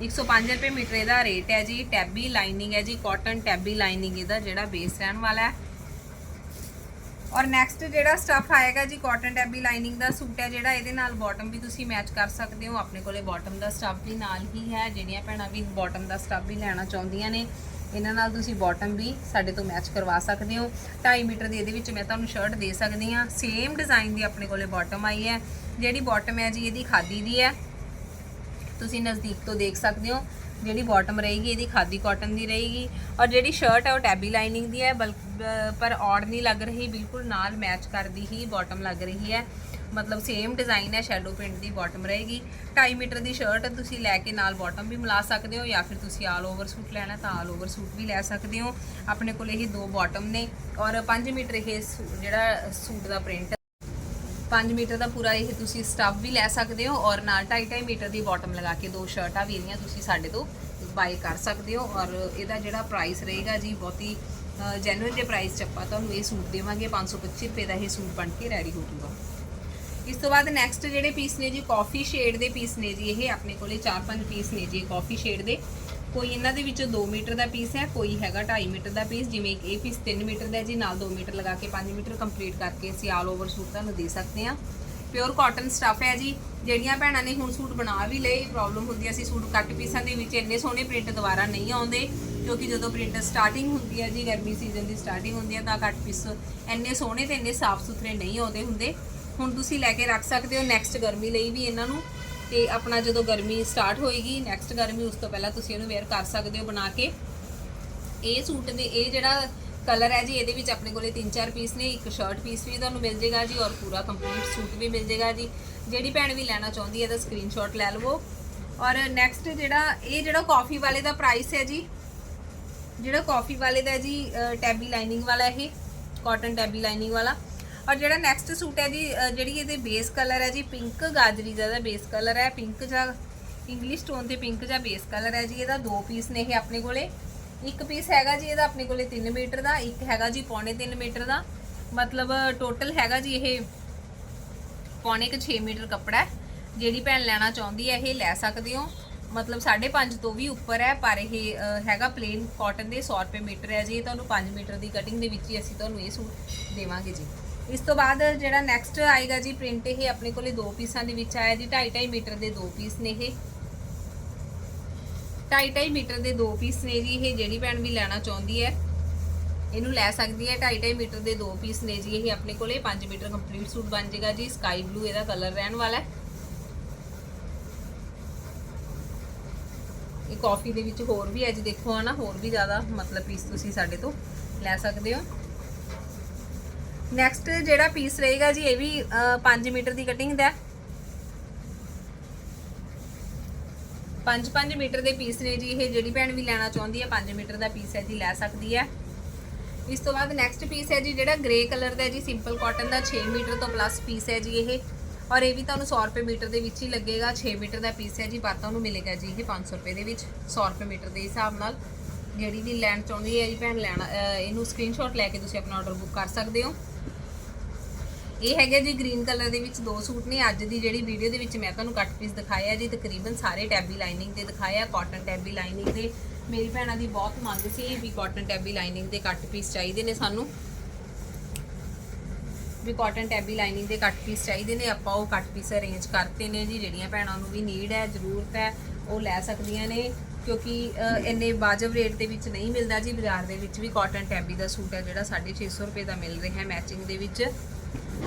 105 ਰੁਪਏ ਮੀਟਰ ਇਹਦਾ ਰੇਟ ਹੈ ਜੀ ਟੈਬੀ ਲਾਈਨਿੰਗ ਹੈ ਜੀ ਕਾਟਨ ਟੈਬੀ ਲਾਈਨਿੰਗ ਇਹਦਾ ਜਿਹੜਾ ਬੇਸ ਰਹਿਣ ਵਾਲਾ ਹੈ। ਔਰ ਨੈਕਸਟ ਜਿਹੜਾ ਸਟਫ ਆਏਗਾ ਜੀ ਕਾਟਨ ਟੈਬੀ ਲਾਈਨਿੰਗ ਦਾ ਸੂਟ ਹੈ ਜਿਹੜਾ, ਇਹਦੇ ਨਾਲ ਬਾਟਮ ਵੀ ਤੁਸੀਂ ਮੈਚ ਕਰ ਸਕਦੇ ਹੋ। ਆਪਣੇ ਕੋਲੇ ਬਾਟਮ ਦਾ ਸਟਫ ਵੀ ਨਾਲ ਹੀ ਹੈ। ਜਿਹੜੀਆਂ ਭੈਣਾਂ ਵੀ ਬਾਟਮ ਦਾ ਸਟਫ ਵੀ ਲੈਣਾ ਚਾਹੁੰਦੀਆਂ ਨੇ, ਇਹਨਾਂ ਨਾਲ ਤੁਸੀਂ ਬਾਟਮ ਵੀ ਸਾਡੇ ਤੋਂ ਮੈਚ ਕਰਵਾ ਸਕਦੇ ਹੋ। 2.5 ਮੀਟਰ ਦੀ ਇਹਦੇ ਵਿੱਚ ਮੈਂ ਤੁਹਾਨੂੰ ਸ਼ਰਟ ਦੇ ਸਕਦੀ ਹਾਂ। ਸੇਮ ਡਿਜ਼ਾਈਨ ਦੀ ਆਪਣੇ ਕੋਲੇ ਬਾਟਮ ਆਈ ਹੈ। ਜਿਹੜੀ ਬਾਟਮ ਹੈ ਜੀ, ਇਹਦੀ ਖਾਦੀ ਦੀ ਹੈ। ਤੁਸੀਂ ਨਜ਼ਦੀਕ ਤੋਂ ਦੇਖ ਸਕਦੇ ਹੋ। ਜਿਹੜੀ ਬਾਟਮ ਰਹੇਗੀ, ਇਹਦੀ ਖਾਦੀ ਕਾਟਨ ਦੀ ਰਹੇਗੀ। ਔਰ ਜਿਹੜੀ ਸ਼ਰਟ ਹੈ, ਉਹ ਟੈਬੀ ਲਾਈਨਿੰਗ ਦੀ ਹੈ। ਬਲ ਪਰ ਔੜ ਨਹੀਂ ਲੱਗ ਰਹੀ, ਬਿਲਕੁਲ ਨਾਲ ਮੈਚ ਕਰਦੀ ਹੀ ਬਾਟਮ ਲੱਗ ਰਹੀ ਹੈ। ਮਤਲਬ ਸੇਮ ਡਿਜ਼ਾਈਨ ਹੈ ਸ਼ੈਡੋ ਪ੍ਰਿੰਟ ਦੀ ਬਾਟਮ ਰਹੇਗੀ। 2.5 ਮੀਟਰ ਦੀ ਸ਼ਰਟ ਤੁਸੀਂ ਲੈ ਕੇ ਨਾਲ ਬਾਟਮ ਵੀ ਮਿਲਾ ਸਕਦੇ ਹੋ, ਜਾਂ ਫਿਰ ਤੁਸੀਂ ਆਲ ਓਵਰ ਸੂਟ ਲੈਣਾ ਤਾਂ ਆਲ ਓਵਰ ਸੂਟ ਵੀ ਲੈ ਸਕਦੇ ਹੋ। ਆਪਣੇ ਕੋਲ ਇਹ ਦੋ ਬਾਟਮ ਨੇ ਔਰ 5 ਮੀਟਰ ਇਹ ਜਿਹੜਾ ਸੂਟ ਦਾ ਪ੍ਰਿੰਟ 5 ਮੀਟਰ ਦਾ ਪੂਰਾ ਇਹ ਤੁਸੀਂ ਸਟਫ ਵੀ ਲੈ ਸਕਦੇ ਹੋ ਔਰ ਨਾਲ 2.5 ਮੀਟਰ ਦੀ ਬਾਟਮ ਲਗਾ ਕੇ ਦੋ ਸ਼ਰਟਾਂ ਵੀ ਇਹਦੀਆਂ ਤੁਸੀਂ ਸਾਡੇ ਤੋਂ ਬਾਈ ਕਰ ਸਕਦੇ ਹੋ ਔਰ ਇਹਦਾ ਜਿਹੜਾ ਪ੍ਰਾਈਸ ਰਹੇਗਾ ਜੀ ਬਹੁਤੀ ਜੈਨੂਇਨ ਦੇ ਪ੍ਰਾਈਸ ਚ ਆਪਾਂ ਤੁਹਾਨੂੰ ਇਹ ਸੂਟ ਦੇਵਾਂਗੇ 525 ਰੁਪਏ ਦਾ ਇਹ ਸੂਟ ਬਣ ਕੇ ਰੈਡੀ ਹੋ ਜਾਊਗਾ। ਇਸ ਤੋਂ ਬਾਅਦ ਨੈਕਸਟ ਜਿਹੜੇ ਪੀਸ ਨੇ ਜੀ ਕਾਫੀ ਸ਼ੇਡ ਦੇ ਪੀਸ ਨੇ ਜੀ, ਇਹ ਆਪਣੇ ਕੋਲੇ 4-5 ਪੀਸ ਨੇ ਜੀ ਕਾਫੀ ਸ਼ੇਡ ਦੇ। ਕੋਈ ਇਹਨਾਂ ਦੇ ਵਿੱਚੋਂ 2 ਮੀਟਰ ਦਾ ਪੀਸ ਹੈ, ਕੋਈ ਹੈਗਾ 2.5 ਮੀਟਰ ਦਾ ਪੀਸ ਜਿਵੇਂ ਇਹ ਪੀਸ 3 ਮੀਟਰ ਦਾ ਜੀ, ਨਾਲ 2 ਮੀਟਰ ਲਗਾ ਕੇ 5 ਮੀਟਰ ਕੰਪਲੀਟ ਕਰਕੇ ਅਸੀਂ ਆਲ ਓਵਰ ਸੂਟ ਤੁਹਾਨੂੰ ਦੇ ਸਕਦੇ ਹਾਂ। ਪਿਓਰ ਕਾਟਨ ਸਟਫ ਹੈ ਜੀ, ਜਿਹੜੀਆਂ ਭੈਣਾਂ ਨੇ ਹੁਣ ਸੂਟ ਬਣਾ ਵੀ ਲਏ ਪ੍ਰੋਬਲਮ ਹੁੰਦੀ ਹੈ, ਅਸੀਂ ਸੂਟ ਕੱਟ ਪੀਸਾਂ ਦੇ ਵਿੱਚ ਇੰਨੇ ਸੋਹਣੇ ਪ੍ਰਿੰਟ ਦੁਬਾਰਾ ਨਹੀਂ ਆਉਂਦੇ। ਕਿਉਂਕਿ ਜਦੋਂ ਪ੍ਰਿੰਟ ਸਟਾਰਟਿੰਗ ਹੁੰਦੀ ਹੈ ਜੀ, ਗਰਮੀ ਸੀਜ਼ਨ ਦੀ ਸਟਾਰਟਿੰਗ ਹੁੰਦੀ ਹੈ, ਤਾਂ ਕੱਟ ਪੀਸ ਇੰਨੇ ਸੋਹਣੇ ਤੇ ਇੰਨੇ ਸਾਫ਼ ਸੁਥਰੇ ਨਹੀਂ ਆਉਂਦੇ ਹੁੰਦੇ। ਹੁਣ ਤੁਸੀਂ ਲੈ ਕੇ ਰੱਖ ਸਕਦੇ ਹੋ ਨੈਕਸਟ ਗਰਮੀ ਲਈ ਵੀ ਇਹਨਾਂ ਨੂੰ। ਤੇ ਆਪਣਾ ਜਦੋਂ ਗਰਮੀ ਸਟਾਰਟ ਹੋਏਗੀ ਨੈਕਸਟ ਗਰਮੀ ਉਸ ਤੋਂ ਪਹਿਲਾਂ ਤੁਸੀਂ ਇਹਨੂੰ ਵੇਅਰ ਕਰ ਸਕਦੇ ਹੋ ਬਣਾ ਕੇ। ਇਹ ਸੂਟ ਦੇ ਇਹ ਜਿਹੜਾ ਕਲਰ ਹੈ ਜੀ, ਇਹਦੇ ਵਿੱਚ ਆਪਣੇ ਕੋਲੇ 3-4 ਪੀਸ ਨੇ, ਇੱਕ ਸ਼ਰਟ ਪੀਸ ਵੀ ਤੁਹਾਨੂੰ ਮਿਲ ਜੇਗਾ ਜੀ ਔਰ ਪੂਰਾ ਕੰਪਲੀਟ ਸੂਟ ਵੀ ਮਿਲ ਜੇਗਾ ਜੀ। ਜਿਹੜੀ ਭੈਣ ਵੀ ਲੈਣਾ ਚਾਹੁੰਦੀ ਹੈ ਤਾਂ ਸਕਰੀਨਸ਼ਾਟ ਲੈ ਲਵੋ। ਔਰ ਨੈਕਸਟ ਜਿਹੜਾ, ਇਹ ਜਿਹੜਾ ਕਾਫੀ ਵਾਲੇ ਦਾ ਪ੍ਰਾਈਸ ਹੈ ਜੀ ਜਿਹੜਾ ਕਾਫੀ ਵਾਲੇ ਦਾ ਜੀ ਟੈਬੀ ਲਾਈਨਿੰਗ ਵਾਲਾ ਇਹ ਕਾਟਨ ਟੈਬੀ ਲਾਈਨਿੰਗ ਵਾਲਾ। ਔਰ ਜਿਹੜਾ ਨੈਕਸਟ ਸੂਟ ਹੈ ਜੀ ਜਿਹੜੀ ਇਹਦੇ ਬੇਸ ਕਲਰ ਹੈ ਜੀ ਪਿੰਕ ਗਾਜਰੀ ਦਾ ਇਹਦਾ ਬੇਸ ਕਲਰ ਹੈ ਪਿੰਕ ਜਾਂ ਇੰਗਲਿਸ਼ ਟੋਨ ਤੇ ਪਿੰਕ ਜਾਂ ਬੇਸ ਕਲਰ ਹੈ ਜੀ, ਇਹਦਾ ਦੋ ਪੀਸ ਨੇ ਇਹ ਆਪਣੇ ਕੋਲੇ। ਇੱਕ ਪੀਸ ਹੈਗਾ ਜੀ, ਇਹਦਾ ਆਪਣੇ ਕੋਲੇ 3 ਮੀਟਰ ਦਾ, ਇੱਕ ਹੈਗਾ ਜੀ ਪੌਣੇ 3 ਮੀਟਰ ਦਾ। ਮਤਲਬ ਟੋਟਲ ਹੈਗਾ ਜੀ ਇਹ ਪੌਣੇ ਕੁ 6 ਮੀਟਰ ਕੱਪੜਾ ਜਿਹੜੀ ਭੈਣ ਲੈਣਾ ਚਾਹੁੰਦੀ ਹੈ, ਇਹ ਲੈ ਸਕਦੇ ਹੋ। ਮਤਲਬ 5.5 ਤੋਂ ਵੀ ਉੱਪਰ ਹੈ, ਪਰ ਇਹ ਹੈਗਾ ਪਲੇਨ ਕਾਟਨ ਦੇ 100 ਰੁਪਏ ਮੀਟਰ ਹੈ ਜੀ। ਇਹ ਤੁਹਾਨੂੰ 5 ਮੀਟਰ ਦੀ ਕਟਿੰਗ ਦੇ ਵਿੱਚ ਹੀ ਅਸੀਂ ਤੁਹਾਨੂੰ ਇਹ ਸੂਟ ਦੇਵਾਂਗੇ ਜੀ। ਇਸ ਤੋਂ ਬਾਅਦ ਜਿਹੜਾ ਨੈਕਸਟ ਆਏਗਾ ਜੀ ਪ੍ਰਿੰਟ ਇਹ ਆਪਣੇ ਕੋਲੇ ਦੋ ਪੀਸਾਂ ਦੇ ਵਿੱਚ ਆਇਆ ਜੀ। 2.5 ਮੀਟਰ ਦੇ ਦੋ ਪੀਸ ਨੇ ਇਹ। 2.5 ਮੀਟਰ ਦੇ ਦੋ ਪੀਸ ਨੇ ਜੀ। ਇਹ ਜਿਹੜੀ ਭੈਣ ਵੀ ਲੈਣਾ ਚਾਹੁੰਦੀ ਹੈ, ਇਹਨੂੰ ਲੈ ਸਕਦੀ ਹੈ। 2.5 ਮੀਟਰ ਦੇ ਦੋ ਪੀਸ ਨੇ ਜੀ। ਇਹ ਆਪਣੇ ਕੋਲੇ 5 ਮੀਟਰ ਕੰਪਲੀਟ ਸੂਟ ਬਣ ਜਾਏਗਾ ਜੀ। ਸਕਾਈ ਬਲੂ ਇਹਦਾ ਕਲਰ ਰਹਿਣ ਵਾਲਾ ਹੈ। ਇਹ ਕਾਫੀ ਦੇ ਵਿੱਚ ਹੋਰ ਵੀ ਹੈ ਜੀ ਦੇਖੋ ਹਨਾ, ਹੋਰ ਵੀ ਜ਼ਿਆਦਾ ਮਤਲਬ ਪੀਸ ਤੁਸੀਂ ਸਾਡੇ ਤੋਂ ਲੈ ਸਕਦੇ ਹੋ। ਨੈਕਸਟ ਜਿਹੜਾ ਪੀਸ ਰਹੇਗਾ ਜੀ, ਇਹ ਵੀ 5 ਮੀਟਰ ਦੀ ਕਟਿੰਗ ਦਾ 5-5 ਮੀਟਰ ਦੇ ਪੀਸ ਨੇ ਜੀ, ਇਹ ਜਿਹੜੀ ਭੈਣ ਵੀ ਲੈਣਾ ਚਾਹੁੰਦੀ ਹੈ 5 ਮੀਟਰ ਦਾ ਪੀਸ ਹੈ ਜੀ ਲੈ ਸਕਦੀ ਹੈ। ਇਸ ਤੋਂ ਬਾਅਦ ਨੈਕਸਟ ਪੀਸ ਹੈ ਜੀ, ਜਿਹੜਾ ਗ੍ਰੇ ਕਲਰ ਦਾ ਜੀ ਸਿੰਪਲ ਕਾਟਨ ਦਾ 6 ਮੀਟਰ ਤੋਂ ਪਲੱਸ ਪੀਸ ਹੈ ਜੀ ਇਹ। ਔਰ ਇਹ ਵੀ ਤੁਹਾਨੂੰ 100 ਰੁਪਏ ਮੀਟਰ ਦੇ ਵਿੱਚ ਹੀ ਲੱਗੇਗਾ 6 ਮੀਟਰ ਦਾ ਪੀਸ ਹੈ ਜੀ ਪਰ ਤੁਹਾਨੂੰ ਮਿਲੇਗਾ ਜੀ ਇਹ 500 ਰੁਪਏ ਦੇ ਵਿੱਚ 100 ਰੁਪਏ ਮੀਟਰ ਦੇ ਹਿਸਾਬ ਨਾਲ। ਜਿਹੜੀ ਵੀ ਲੈਣ ਚਾਹੁੰਦੀ ਹੈ ਜੀ ਭੈਣ, ਲੈਣਾ ਇਹਨੂੰ ਸਕਰੀਨਸ਼ਾਟ ਲੈ ਕੇ ਤੁਸੀਂ ਆਪਣਾ ਆਰਡਰ ਬੁੱਕ ਕਰ ਸਕਦੇ ਹੋ। ਇਹ ਹੈਗੇ ਜੀ ਗ੍ਰੀਨ ਕਲਰ ਦੇ ਵਿੱਚ ਦੋ ਸੂਟ ਨੇ। ਅੱਜ ਦੀ ਜਿਹੜੀ ਵੀਡੀਓ ਦੇ ਵਿੱਚ ਮੈਂ ਤੁਹਾਨੂੰ ਕੱਟ ਪੀਸ ਦਿਖਾਇਆ ਜੀ, ਤਕਰੀਬਨ ਸਾਰੇ ਟੈਬੀ ਲਾਈਨਿੰਗ ਦੇ ਦਿਖਾਇਆ ਕਾਟਨ ਟੈਬੀ ਲਾਈਨਿੰਗ ਦੇ। ਮੇਰੀ ਭੈਣਾਂ ਦੀ ਬਹੁਤ ਮੰਗ ਸੀ ਵੀ ਕਾਟਨ ਟੈਬੀ ਲਾਈਨਿੰਗ ਦੇ ਕੱਟ ਪੀਸ ਚਾਹੀਦੇ ਨੇ ਸਾਨੂੰ। ਵੀ ਕਾਟਨ ਟੈਬੀ ਲਾਈਨਿੰਗ ਦੇ ਕੱਟ ਪੀਸ ਚਾਹੀਦੇ ਨੇ, ਆਪਾਂ ਉਹ ਕੱਟ ਪੀਸ ਅਰੇਂਜ ਕਰਤੇ ਨੇ ਜੀ, ਜਿਹੜੀਆਂ ਭੈਣਾਂ ਨੂੰ ਵੀ ਨੀਡ ਹੈ, ਜ਼ਰੂਰਤ ਹੈ, ਉਹ ਲੈ ਸਕਦੀਆਂ ਨੇ, ਕਿਉਂਕਿ ਇੰਨੇ ਵਾਜਬ ਰੇਟ ਦੇ ਵਿੱਚ ਨਹੀਂ ਮਿਲਦਾ ਜੀ, ਬਾਜ਼ਾਰ ਦੇ ਵਿੱਚ ਵੀ ਕਾਟਨ ਟੈਬੀ ਦਾ ਸੂਟ ਹੈ, ਜਿਹੜਾ 650 ਰੁਪਏ ਦਾ ਮਿਲ ਰਿਹਾ ਹੈ ਮੈਚਿੰਗ ਦੇ ਵਿੱਚ।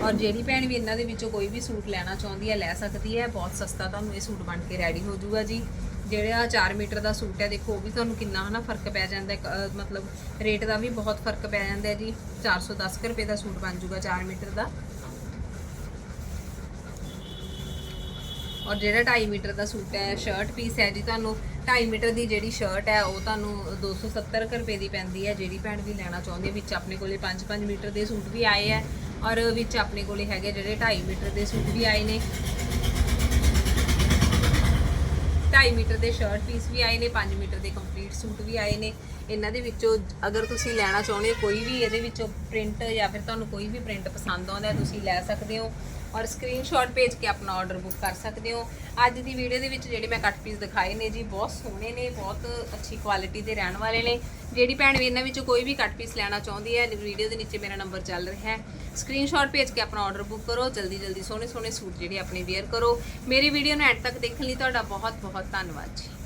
ਔਰ ਜਿਹੜੀ ਭੈਣ ਵੀ ਇਹਨਾਂ ਦੇ ਵਿੱਚੋਂ ਕੋਈ ਵੀ ਸੂਟ ਲੈਣਾ ਚਾਹੁੰਦੀ ਹੈ, ਲੈ ਸਕਦੀ ਹੈ, ਬਹੁਤ ਸਸਤਾ ਤੁਹਾਨੂੰ ਇਹ ਸੂਟ ਬਣ ਕੇ ਰੈਡੀ ਹੋ ਜਾਊਗਾ ਜੀ। ਜਿਹੜਾ 4 ਮੀਟਰ ਦਾ ਸੂਟ ਹੈ, ਦੇਖੋ ਉਹ ਵੀ ਤੁਹਾਨੂੰ ਕਿੰਨਾ ਹਨਾ ਫ਼ਰਕ ਪੈ ਜਾਂਦਾ ਹੈ ਮਤਲਬ ਰੇਟ ਦਾ ਵੀ ਬਹੁਤ ਫ਼ਰਕ ਪੈ ਜਾਂਦਾ ਹੈ ਜੀ 410 ਕੁ ਰੁਪਏ ਦਾ ਸੂਟ ਬਣ ਜਾਊਗਾ 4 ਮੀਟਰ ਦਾ। ਔਰ ਜਿਹੜਾ 2.5 ਮੀਟਰ ਦਾ ਸੂਟ ਹੈ ਸ਼ਰਟ ਪੀਸ ਹੈ ਜੀ ਤੁਹਾਨੂੰ 2.5 ਮੀਟਰ ਦੀ ਜਿਹੜੀ ਸ਼ਰਟ ਹੈ, ਉਹ ਤੁਹਾਨੂੰ 270 ਕੁ ਰੁਪਏ ਦੀ ਪੈਂਦੀ ਹੈ, ਜਿਹੜੀ ਭੈਣ ਵੀ ਲੈਣਾ ਚਾਹੁੰਦੀ ਵਿੱਚ ਆਪਣੇ ਕੋਲੇ 5-5 ਮੀਟਰ ਦੇ ਸੂਟ ਵੀ ਆਏ ਹੈ, ਔਰ ਵਿੱਚ ਆਪਣੇ ਕੋਲੇ ਹੈਗੇ ਜਿਹੜੇ 2.5 ਮੀਟਰ ਦੇ ਸੂਟ ਵੀ ਆਏ ਨੇ। 2.5 ਮੀਟਰ ਦੇ ਸ਼ਰਟ ਪੀਸ ਵੀ ਆਏ ਨੇ 5 ਮੀਟਰ ਦੇ ਕੰਪਲੀਟ ਸੂਟ ਵੀ ਆਏ ਨੇ। ਇਹਨਾਂ ਦੇ ਵਿੱਚੋਂ ਅਗਰ ਤੁਸੀਂ ਲੈਣਾ ਚਾਹੁੰਦੇ ਹੋ ਕੋਈ ਵੀ ਇਹਦੇ ਵਿੱਚੋਂ ਪ੍ਰਿੰਟ ਜਾਂ ਫਿਰ ਤੁਹਾਨੂੰ ਕੋਈ ਵੀ ਪ੍ਰਿੰਟ ਪਸੰਦ ਆਉਂਦਾ ਤੁਸੀਂ ਲੈ ਸਕਦੇ ਹੋ। ਔਰ ਸਕਰੀਨਸ਼ਾਟ ਭੇਜ ਕੇ ਆਪਣਾ ਆਰਡਰ ਬੁੱਕ ਕਰ ਸਕਦੇ ਹੋ। ਅੱਜ ਦੀ ਵੀਡੀਓ ਦੇ ਵਿੱਚ ਜਿਹੜੇ ਮੈਂ ਕੱਟ ਪੀਸ ਦਿਖਾਏ ਨੇ ਜੀ, ਬਹੁਤ ਸੋਹਣੇ ਨੇ, ਬਹੁਤ ਅੱਛੀ ਕੁਆਲਿਟੀ ਦੇ ਰਹਿਣ ਵਾਲੇ ਨੇ। ਜਿਹੜੀ ਭੈਣ ਵੀ ਇਹਨਾਂ ਵਿੱਚੋਂ ਕੋਈ ਵੀ ਕੱਟ ਪੀਸ ਲੈਣਾ ਚਾਹੁੰਦੀ ਹੈ ਵੀਡੀਓ ਦੇ ਨੀਚੇ ਮੇਰਾ ਨੰਬਰ ਚੱਲ ਰਿਹਾ ਹੈ। ਸਕਰੀਨਸ਼ਾਟ ਭੇਜ ਕੇ ਆਪਣਾ ਆਰਡਰ ਬੁੱਕ ਕਰੋ ਜਲਦੀ ਜਲਦੀ ਸੋਹਣੇ ਸੋਹਣੇ ਸੂਟ ਜਿਹੜੇ ਆਪਣੇ ਵੇਅਰ ਕਰੋ। ਮੇਰੀ ਵੀਡੀਓ ਨੂੰ ਐਡ ਤੱਕ ਦੇਖਣ ਲਈ ਤੁਹਾਡਾ ਬਹੁਤ ਬਹੁਤ ਧੰਨਵਾਦ ਜੀ।